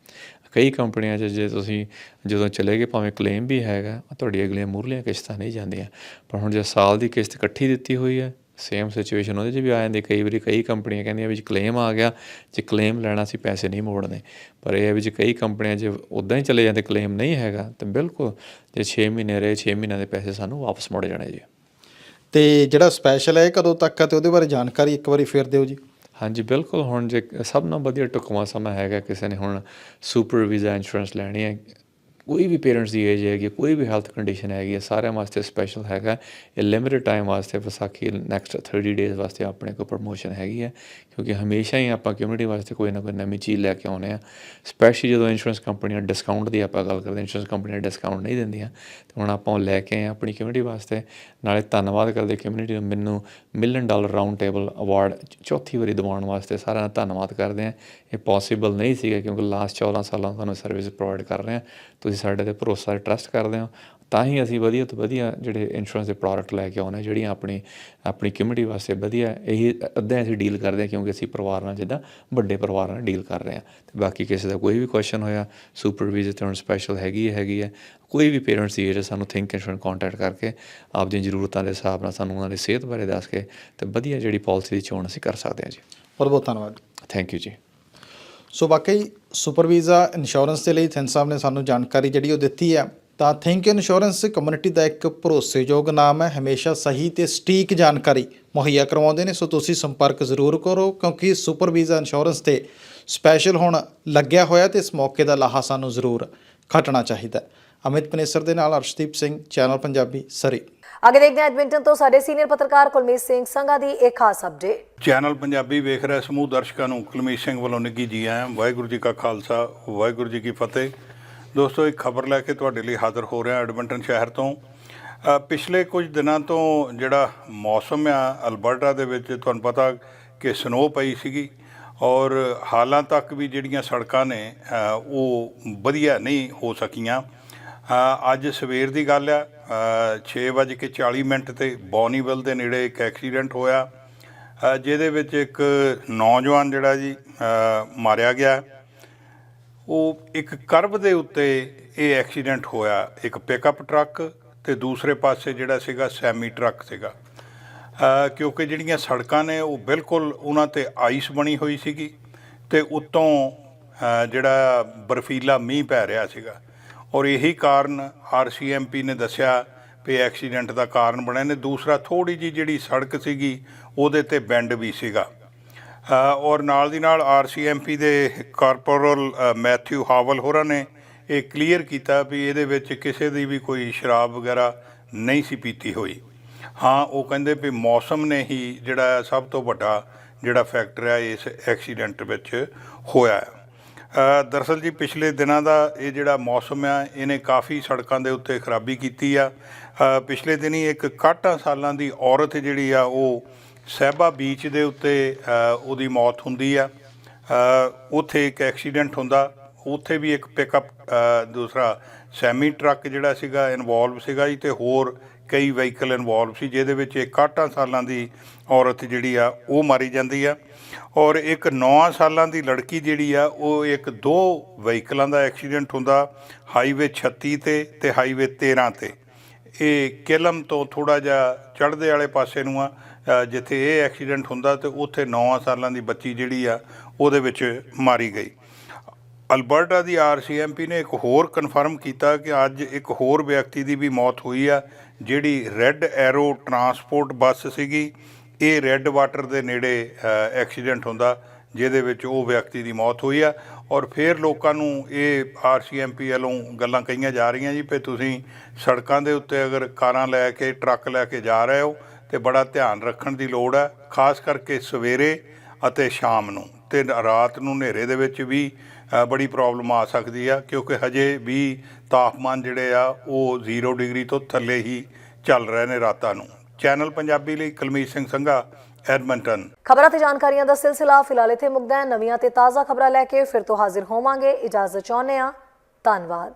ਕਈ ਕੰਪਨੀਆਂ 'ਚ ਜੇ ਤੁਸੀਂ ਜਦੋਂ ਚਲੇ ਗਏ, ਭਾਵੇਂ ਕਲੇਮ ਵੀ ਹੈਗਾ, ਤੁਹਾਡੀ ਅਗਲੀਆਂ ਮੂਰਲੀਆਂ ਕਿਸ਼ਤਾਂ ਨਹੀਂ ਜਾਂਦੀਆਂ। ਪਰ ਹੁਣ ਜੇ ਸਾਲ ਦੀ ਕਿਸ਼ਤ ਇਕੱਠੀ ਦਿੱਤੀ ਹੋਈ ਹੈ ਸੇਮ ਸਿਚੁਏਸ਼ਨ ਉਹਦੇ 'ਚ ਵੀ ਆ ਜਾਂਦੀ। ਕਈ ਵਾਰੀ ਕਈ ਕੰਪਨੀਆਂ ਕਹਿੰਦੀਆਂ ਵੀ ਕਲੇਮ ਆ ਗਿਆ, ਜੇ ਕਲੇਮ ਲੈਣਾ ਸੀ ਪੈਸੇ ਨਹੀਂ ਮੋੜਨੇ। ਪਰ ਇਹ ਹੈ ਵੀ ਜੇ ਕਈ ਕੰਪਨੀਆਂ 'ਚ ਉਦਾਂ ਹੀ ਚਲੇ ਜਾਂਦੇ ਕਲੇਮ ਨਹੀਂ ਹੈਗਾ, ਤਾਂ ਬਿਲਕੁਲ ਜੇ 6 ਮਹੀਨੇ ਰਹੇ 6 ਮਹੀਨਿਆਂ ਦੇ ਪੈਸੇ ਸਾਨੂੰ ਵਾਪਸ ਮੁੜ ਜਾਣੇ ਜੀ। ਤੇ ਜਿਹੜਾ ਸਪੈਸ਼ਲ ਹੈ ਇਹ ਕਦੋਂ ਤੱਕ ਹੈ ਤੇ ਉਹਦੇ ਬਾਰੇ ਜਾਣਕਾਰੀ ਇੱਕ ਵਾਰੀ ਫੇਰ ਦਿਓ ਜੀ। ਹਾਂਜੀ, ਬਿਲਕੁਲ ਹੁਣ ਜੇ ਸਭ ਨਾਲੋਂ ਵਧੀਆ ਟੁਕਮਾ ਸਮਾਂ ਹੈਗਾ ਕਿਸੇ ਨੇ ਹੁਣ ਸੁਪਰ ਵੀਜ਼ਾ ਇੰਸ਼ੋਰੈਂਸ ਲੈਣੀ ਹੈ ਕੋਈ ਵੀ ਪੇਰੈਂਟਸ ਦੀ ਏਜ ਹੈਗੀ ਹੈ, ਕੋਈ ਵੀ ਹੈਲਥ ਕੰਡੀਸ਼ਨ ਹੈਗੀ ਹੈ ਸਾਰਿਆਂ ਵਾਸਤੇ ਸਪੈਸ਼ਲ ਹੈਗਾ। ਇਹ ਲਿਮਿਟਡ ਟਾਈਮ ਵਾਸਤੇ ਵਿਸਾਖੀ ਨੈਕਸਟ 30 ਡੇਜ਼ ਵਾਸਤੇ ਆਪਣੇ ਕੋਲ ਪ੍ਰਮੋਸ਼ਨ ਹੈਗੀ ਹੈ ਕਿਉਂਕਿ ਹਮੇਸ਼ਾ ਹੀ ਆਪਾਂ ਕਮਿਊਨਿਟੀ ਵਾਸਤੇ ਕੋਈ ਨਾ ਕੋਈ ਨਵੀਂ ਚੀਜ਼ ਲੈ ਕੇ ਆਉਂਦੇ ਆ। ਸਪੈਸ਼ਲੀ ਜਦੋਂ ਇੰਸ਼ੋਰੈਂਸ ਕੰਪਨੀਆਂ ਡਿਸਕਾਊਂਟ ਦੀ ਆਪਾਂ ਗੱਲ ਕਰਦੇ ਇੰਸ਼ੋਰੈਂਸ ਕੰਪਨੀਆਂ ਡਿਸਕਾਊਂਟ ਨਹੀਂ ਦਿੰਦੀਆਂ ਤੇ ਹੁਣ ਆਪਾਂ ਉਹ ਲੈ ਕੇ ਆਏ ਹਾਂ ਆਪਣੀ ਕਮਿਊਨਿਟੀ ਵਾਸਤੇ। ਨਾਲੇ ਧੰਨਵਾਦ ਕਰਦੇ ਕਮਿਊਨਿਟੀ ਨੂੰ ਮੈਨੂੰ million dollar round table award ਚੌਥੀ ਵਾਰੀ ਦਿਵਾਉਣ ਵਾਸਤੇ ਸਾਰਿਆਂ ਦਾ ਧੰਨਵਾਦ ਕਰਦੇ ਹਾਂ। ਇਹ ਪੋਸੀਬਲ ਨਹੀਂ ਸੀਗਾ ਕਿਉਂਕਿ ਲਾਸਟ 14 ਸਾਲਾਂ ਤੁਹਾਨੂੰ ਸਰਵਿਸ ਪ੍ਰੋਵਾਈਡ ਕਰ ਰਹੇ ਹਾਂ। ਤੁਸੀਂ ਸਾਡੇ ਤੇ ਭਰੋਸਾ ਟਰਸਟ ਕਰਦੇ ਹੋ ਤਾਂ ਹੀ ਅਸੀਂ ਵਧੀਆ ਤੋਂ ਵਧੀਆ ਜਿਹੜੇ ਇੰਸ਼ੋਰੈਂਸ ਦੇ ਪ੍ਰੋਡਕਟ ਲੈ ਕੇ ਆਉਂਦੇ ਹਾਂ ਜਿਹੜੀਆਂ ਆਪਣੀ ਆਪਣੀ ਕਮਿਊਨਿਟੀ ਵਾਸਤੇ ਵਧੀਆ ਇਹੀ ਅੱਧਾ ਅਸੀਂ ਡੀਲ ਕਰਦੇ ਹਾਂ ਕਿਉਂਕਿ ਅਸੀਂ ਪਰਿਵਾਰ ਨਾਲ ਜਿੱਦਾਂ ਵੱਡੇ ਪਰਿਵਾਰ ਨਾਲ ਡੀਲ ਕਰ ਰਹੇ ਹਾਂ। ਤੇ ਬਾਕੀ ਕਿਸੇ ਦਾ ਕੋਈ ਵੀ ਕੁਐਸਚਨ ਹੋਇਆ ਸੁਪਰਵਾਈਜ਼ਰ ਤੇ ਹੁਣ ਸਪੈਸ਼ਲ ਹੈਗੀ ਹੈਗੀ ਹੈ ਕੋਈ ਵੀ ਪੇਰੈਂਟਸ ਦੀ ਏਜ ਸਾਨੂੰ ਥਿੰਕ ਇੰਸ਼ੋਰੈਂਸ ਕੰਟੈਕਟ ਕਰਕੇ ਆਪਦੀਆਂ ਜ਼ਰੂਰਤਾਂ ਦੇ ਹਿਸਾਬ ਨਾਲ ਸਾਨੂੰ ਉਹਨਾਂ ਦੀ ਸਿਹਤ ਬਾਰੇ ਦੱਸ ਕੇ ਤੇ ਵਧੀਆ ਜਿਹੜੀ ਪਾਲਿਸੀ ਦੀ ਚੋਣ ਅਸੀਂ ਕਰ ਸਕਦੇ ਹਾਂ ਜੀ। ਬਹੁਤ ਬਹੁਤ ਧੰਨਵਾਦ। ਥੈਂਕ ਯੂ ਜੀ। ਸੋ ਵਾਕਈ ਸੁਪਰ ਵੀਜ਼ਾ ਇੰਸ਼ੋਰੈਂਸ ਦੇ ਲਈ ਥਿੰਨ ਸਾਹਿਬ ਨੇ ਸਾਨੂੰ ਜਾਣਕਾਰੀ ਜਿਹੜੀ ਉਹ ਦਿੱਤੀ ਹੈ ਤਾਂ ਥਿੰਕ ਇੰਸ਼ੋਰੈਂਸ ਕਮਿਊਨਿਟੀ ਦਾ ਇੱਕ ਭਰੋਸੇਯੋਗ ਨਾਮ ਹੈ, ਹਮੇਸ਼ਾ ਸਹੀ ਤੇ ਸਟੀਕ ਜਾਣਕਾਰੀ ਮੁਹੱਈਆ ਕਰਵਾਉਂਦੇ ਨੇ, ਸੋ ਤੁਸੀਂ ਸੰਪਰਕ ਜ਼ਰੂਰ ਕਰੋ, ਕਿਉਂਕਿ ਸੁਪਰ ਵੀਜ਼ਾ ਇੰਸ਼ੋਰੈਂਸ ਤੇ ਸਪੈਸ਼ਲ ਹੁਣ ਲੱਗਿਆ ਹੋਇਆ ਤੇ ਇਸ ਮੌਕੇ ਦਾ ਲਾਹਾ ਸਾਨੂੰ ਜ਼ਰੂਰ ਖਟਣਾ ਚਾਹੀਦਾ ਅਮਿਤ ਪਨੇਸਰ ਦੇ ਨਾਲ ਅਰਸ਼ਦੀਪ ਸਿੰਘ ਚੈਨਲ ਪੰਜਾਬੀ ਸਰੀ। ਅੱਗੇ ਦੇਖਦੇ ਹਾਂ ਐਡਮਿੰਟਨ ਤੋਂ ਸਾਡੇ ਸੀਨੀਅਰ ਪੱਤਰਕਾਰ ਕੁਲਮੀਤ ਸਿੰਘ ਸੰਘਾ ਦੀ ਇੱਕ ਖਾਸ ਅਪਡੇਟ ਚੈਨਲ ਪੰਜਾਬੀ ਵੇਖ ਰਹੇ ਸਮੂਹ ਦਰਸ਼ਕਾਂ ਨੂੰ। ਕੁਲਮੀਤ ਸਿੰਘ ਵੱਲੋਂ ਨਿੱਘੀ ਜੀ ਆਇਆਂ ਵਾਹਿਗੁਰੂ ਜੀ ਕਾ ਖਾਲਸਾ ਵਾਹਿਗੁਰੂ ਜੀ ਕੀ ਫਤਿਹ। ਦੋਸਤੋ ਇੱਕ ਖਬਰ ਲੈ ਕੇ ਤੁਹਾਡੇ ਲਈ ਹਾਜ਼ਰ ਹੋ ਰਿਹਾ ਐਡਮਿੰਟਨ ਸ਼ਹਿਰ ਤੋਂ। ਪਿਛਲੇ ਕੁਝ ਦਿਨਾਂ ਤੋਂ ਜਿਹੜਾ ਮੌਸਮ ਆ ਅਲਬਰਟਾ ਦੇ ਵਿੱਚ ਤੁਹਾਨੂੰ ਪਤਾ ਕਿ ਸਨੋ ਪਈ ਸੀਗੀ ਔਰ ਹਾਲਾਂ ਤੱਕ ਵੀ ਜਿਹੜੀਆਂ ਸੜਕਾਂ ਨੇ ਉਹ ਵਧੀਆ ਨਹੀਂ ਹੋ ਸਕੀਆਂ। ਅੱਜ ਸਵੇਰ ਦੀ ਗੱਲ ਆ ਅ, 6:40 ਮਿੰਟ ਤੇ ਬੌਨੀਵਿਲ ਦੇ ਨੇੜੇ ਇੱਕ ਐਕਸੀਡੈਂਟ ਹੋਇਆ। ਜਿਹਦੇ ਵਿੱਚ ਇੱਕ ਨੌਜਵਾਨ ਜਿਹੜਾ ਜੀ ਮਾਰਿਆ ਗਿਆ। ਉਹ ਇੱਕ ਕਰਵ ਦੇ ਉੱਤੇ ਇਹ ਐਕਸੀਡੈਂਟ ਹੋਇਆ। ਇੱਕ ਪਿਕਅਪ ਟਰੱਕ ਤੇ ਦੂਸਰੇ ਪਾਸੇ ਜਿਹੜਾ ਸੀਗਾ ਸੈਮੀ ਟਰੱਕ ਸੀਗਾ। ਕਿਉਂਕਿ ਜਿਹੜੀਆਂ ਸੜਕਾਂ ਨੇ ਉਹ ਬਿਲਕੁਲ ਉਹਨਾਂ ਤੇ ਆਈਸ ਬਣੀ ਹੋਈ ਸੀਗੀ ਤੇ ਉੱਤੋਂ ਜਿਹੜਾ ਬਰਫੀਲਾ ਮੀਂਹ ਪੈ ਰਿਹਾ ਸੀਗਾ। ਔਰ ਇਹੀ ਕਾਰਨ ਆਰਸੀਐਮਪੀ ਨੇ ਦੱਸਿਆ ਵੀ ਐਕਸੀਡੈਂਟ ਦਾ ਕਾਰਨ ਬਣਿਆ ਨੇ। ਦੂਸਰਾ ਥੋੜੀ ਜੀ ਜਿਹੜੀ ਸੜਕ ਸੀਗੀ, ਉਹਦੇ ਤੇ ਬੈਂਡ ਵੀ ਸੀਗਾ। ਔਰ ਨਾਲ ਦੀ ਨਾਲ ਆਰਸੀਐਮਪੀ ਦੇ ਕਾਰਪੋਰਲ ਮੈਥਿਊ ਹਾਵਲ ਹੋਰਾਂ ਨੇ ਇਹ ਕਲੀਅਰ ਕੀਤਾ ਵੀ ਇਹਦੇ ਵਿੱਚ ਕਿਸੇ ਦੀ ਵੀ ਕੋਈ ਸ਼ਰਾਬ ਵਗੈਰਾ ਨਹੀਂ ਸੀ ਪੀਤੀ ਹੋਈ। ਹਾਂ, ਉਹ ਕਹਿੰਦੇ ਵੀ ਮੌਸਮ ਨੇ ਹੀ ਜਿਹੜਾ ਸਭ ਤੋਂ ਵੱਡਾ ਜਿਹੜਾ ਫੈਕਟਰ ਹੈ ਇਸ ਐਕਸੀਡੈਂਟ ਵਿੱਚ ਹੋਇਆ ਹੈ। ਅ, ਦਰਅਸਲ ਜੀ ਪਿਛਲੇ ਦਿਨਾਂ ਦਾ ਇਹ ਜਿਹੜਾ ਮੌਸਮ ਆ ਇਹਨੇ ਕਾਫੀ ਸੜਕਾਂ ਦੇ ਉੱਤੇ ਖਰਾਬੀ ਕੀਤੀ ਆ। ਪਿਛਲੇ ਦਿਨੀ ਇੱਕ 61 ਸਾਲਾਂ ਦੀ ਔਰਤ ਜਿਹੜੀ ਆ ਉਹ ਸਹਿਬਾ ਬੀਚ ਦੇ ਉੱਤੇ ਉਹਦੀ ਮੌਤ ਹੁੰਦੀ ਆ। ਉੱਥੇ ਇੱਕ ਐਕਸੀਡੈਂਟ ਹੁੰਦਾ। ਉੱਥੇ ਵੀ ਇੱਕ ਪਿਕਅਪ ਦੂਸਰਾ ਸੈਮੀ ਟਰੱਕ ਜਿਹੜਾ ਸੀਗਾ ਇਨਵੋਲਵ ਸੀਗਾ ਜੀ ਤੇ ਹੋਰ ਕਈ ਵਹੀਕਲ ਇਨਵੋਲਵ ਸੀ ਜਿਹਦੇ ਵਿੱਚ ਇੱਕ 61 ਸਾਲਾਂ ਦੀ ਔਰਤ ਜਿਹੜੀ ਆ ਉਹ ਮਾਰੀ ਜਾਂਦੀ ਆ। ਔਰ ਇੱਕ 9 ਸਾਲਾਂ ਦੀ ਲੜਕੀ ਜਿਹੜੀ ਆ, ਉਹ ਇੱਕ ਦੋ ਵਹੀਕਲਾਂ ਦਾ ਐਕਸੀਡੈਂਟ ਹੁੰਦਾ, ਹਾਈਵੇ 36 ਤੇ ਤੇ ਹਾਈਵੇ 13 ਤੇ। ਇਹ ਕਿਲਮ ਤੋਂ ਥੋੜਾ ਜਿਹਾ ਚੜ੍ਹਦੇ ਵਾਲੇ ਪਾਸੇ ਨੂੰ ਆ ਜਿੱਥੇ ਇਹ ਐਕਸੀਡੈਂਟ ਹੁੰਦਾ ਤੇ ਉੱਥੇ 9 ਸਾਲਾਂ ਦੀ ਬੱਚੀ ਜਿਹੜੀ ਆ, ਉਹਦੇ ਵਿੱਚ ਮਾਰੀ ਗਈ। ਅਲਬਰਟਾ ਦੀ ਆਰਸੀਐਮਪੀ ਨੇ ਇੱਕ ਹੋਰ ਕਨਫਰਮ ਕੀਤਾ ਕਿ ਅੱਜ ਇੱਕ ਹੋਰ ਵਿਅਕਤੀ ਦੀ ਵੀ ਮੌਤ ਹੋਈ ਆ, ਜਿਹੜੀ ਰੈੱਡ ਐਰੋ ਟਰਾਂਸਪੋਰਟ ਬੱਸ ਸੀਗੀ। ਇਹ ਰੈੱਡ ਵਾਟਰ ਦੇ ਨੇੜੇ ਐਕਸੀਡੈਂਟ ਹੁੰਦਾ, ਜਿਹਦੇ ਵਿੱਚ ਉਹ ਵਿਅਕਤੀ ਦੀ ਮੌਤ ਹੋਈ ਆ। ਔਰ ਫਿਰ ਲੋਕਾਂ ਨੂੰ ਇਹ ਆਰਸੀਐਮਪੀ ਵੱਲੋਂ ਗੱਲਾਂ ਕਹੀਆਂ ਜਾ ਰਹੀਆਂ ਜੀ ਕਿ ਤੁਸੀਂ ਸੜਕਾਂ ਦੇ ਉੱਤੇ ਅਗਰ ਕਾਰਾਂ ਲੈ ਕੇ, ਟਰੱਕ ਲੈ ਕੇ ਜਾ ਰਹੇ ਹੋ, ਤੇ ਬੜਾ ਧਿਆਨ ਰੱਖਣ ਦੀ ਲੋੜ ਹੈ ਖਾਸ ਕਰਕੇ ਸਵੇਰੇ ਅਤੇ ਸ਼ਾਮ ਨੂੰ। ਤੇ ਰਾਤ ਨੂੰ ਹਨੇਰੇ ਦੇ ਵਿੱਚ ਵੀ ਬੜੀ ਪ੍ਰੋਬਲਮ ਆ ਸਕਦੀ ਆ, ਕਿਉਂਕਿ ਹਜੇ ਵੀ ਤਾਪਮਾਨ ਜਿਹੜੇ ਆ, ਉਹ 0 ਡਿਗਰੀ ਤੋਂ ਥੱਲੇ ਹੀ ਚੱਲ ਰਹੇ ਨੇ ਰਾਤਾਂ ਨੂੰ। ਚੈਨਲ ਪੰਜਾਬੀ ਲਈ ਕੁਲਮੀਤ ਸਿੰਘ ਸੰਘਾ, ਐਡਮੰਟਨ। ਖਬਰਾਂ ਤੇ ਜਾਣਕਾਰੀਆਂ ਦਾ ਸਿਲਸਿਲਾ ਫਿਲਹਾਲ ਇੱਥੇ ਮੁਕਦਾ ਹੈ। ਨਵੀਆਂ ਤੇ ਤਾਜ਼ਾ ਖਬਰਾਂ ਲੈ ਕੇ ਫਿਰ ਤੋਂ ਹਾਜ਼ਰ ਹੋਵਾਂਗੇ। ਇਜਾਜ਼ਤ ਚਾਹੁੰਦੇ ਹਾਂ। ਧੰਨਵਾਦ।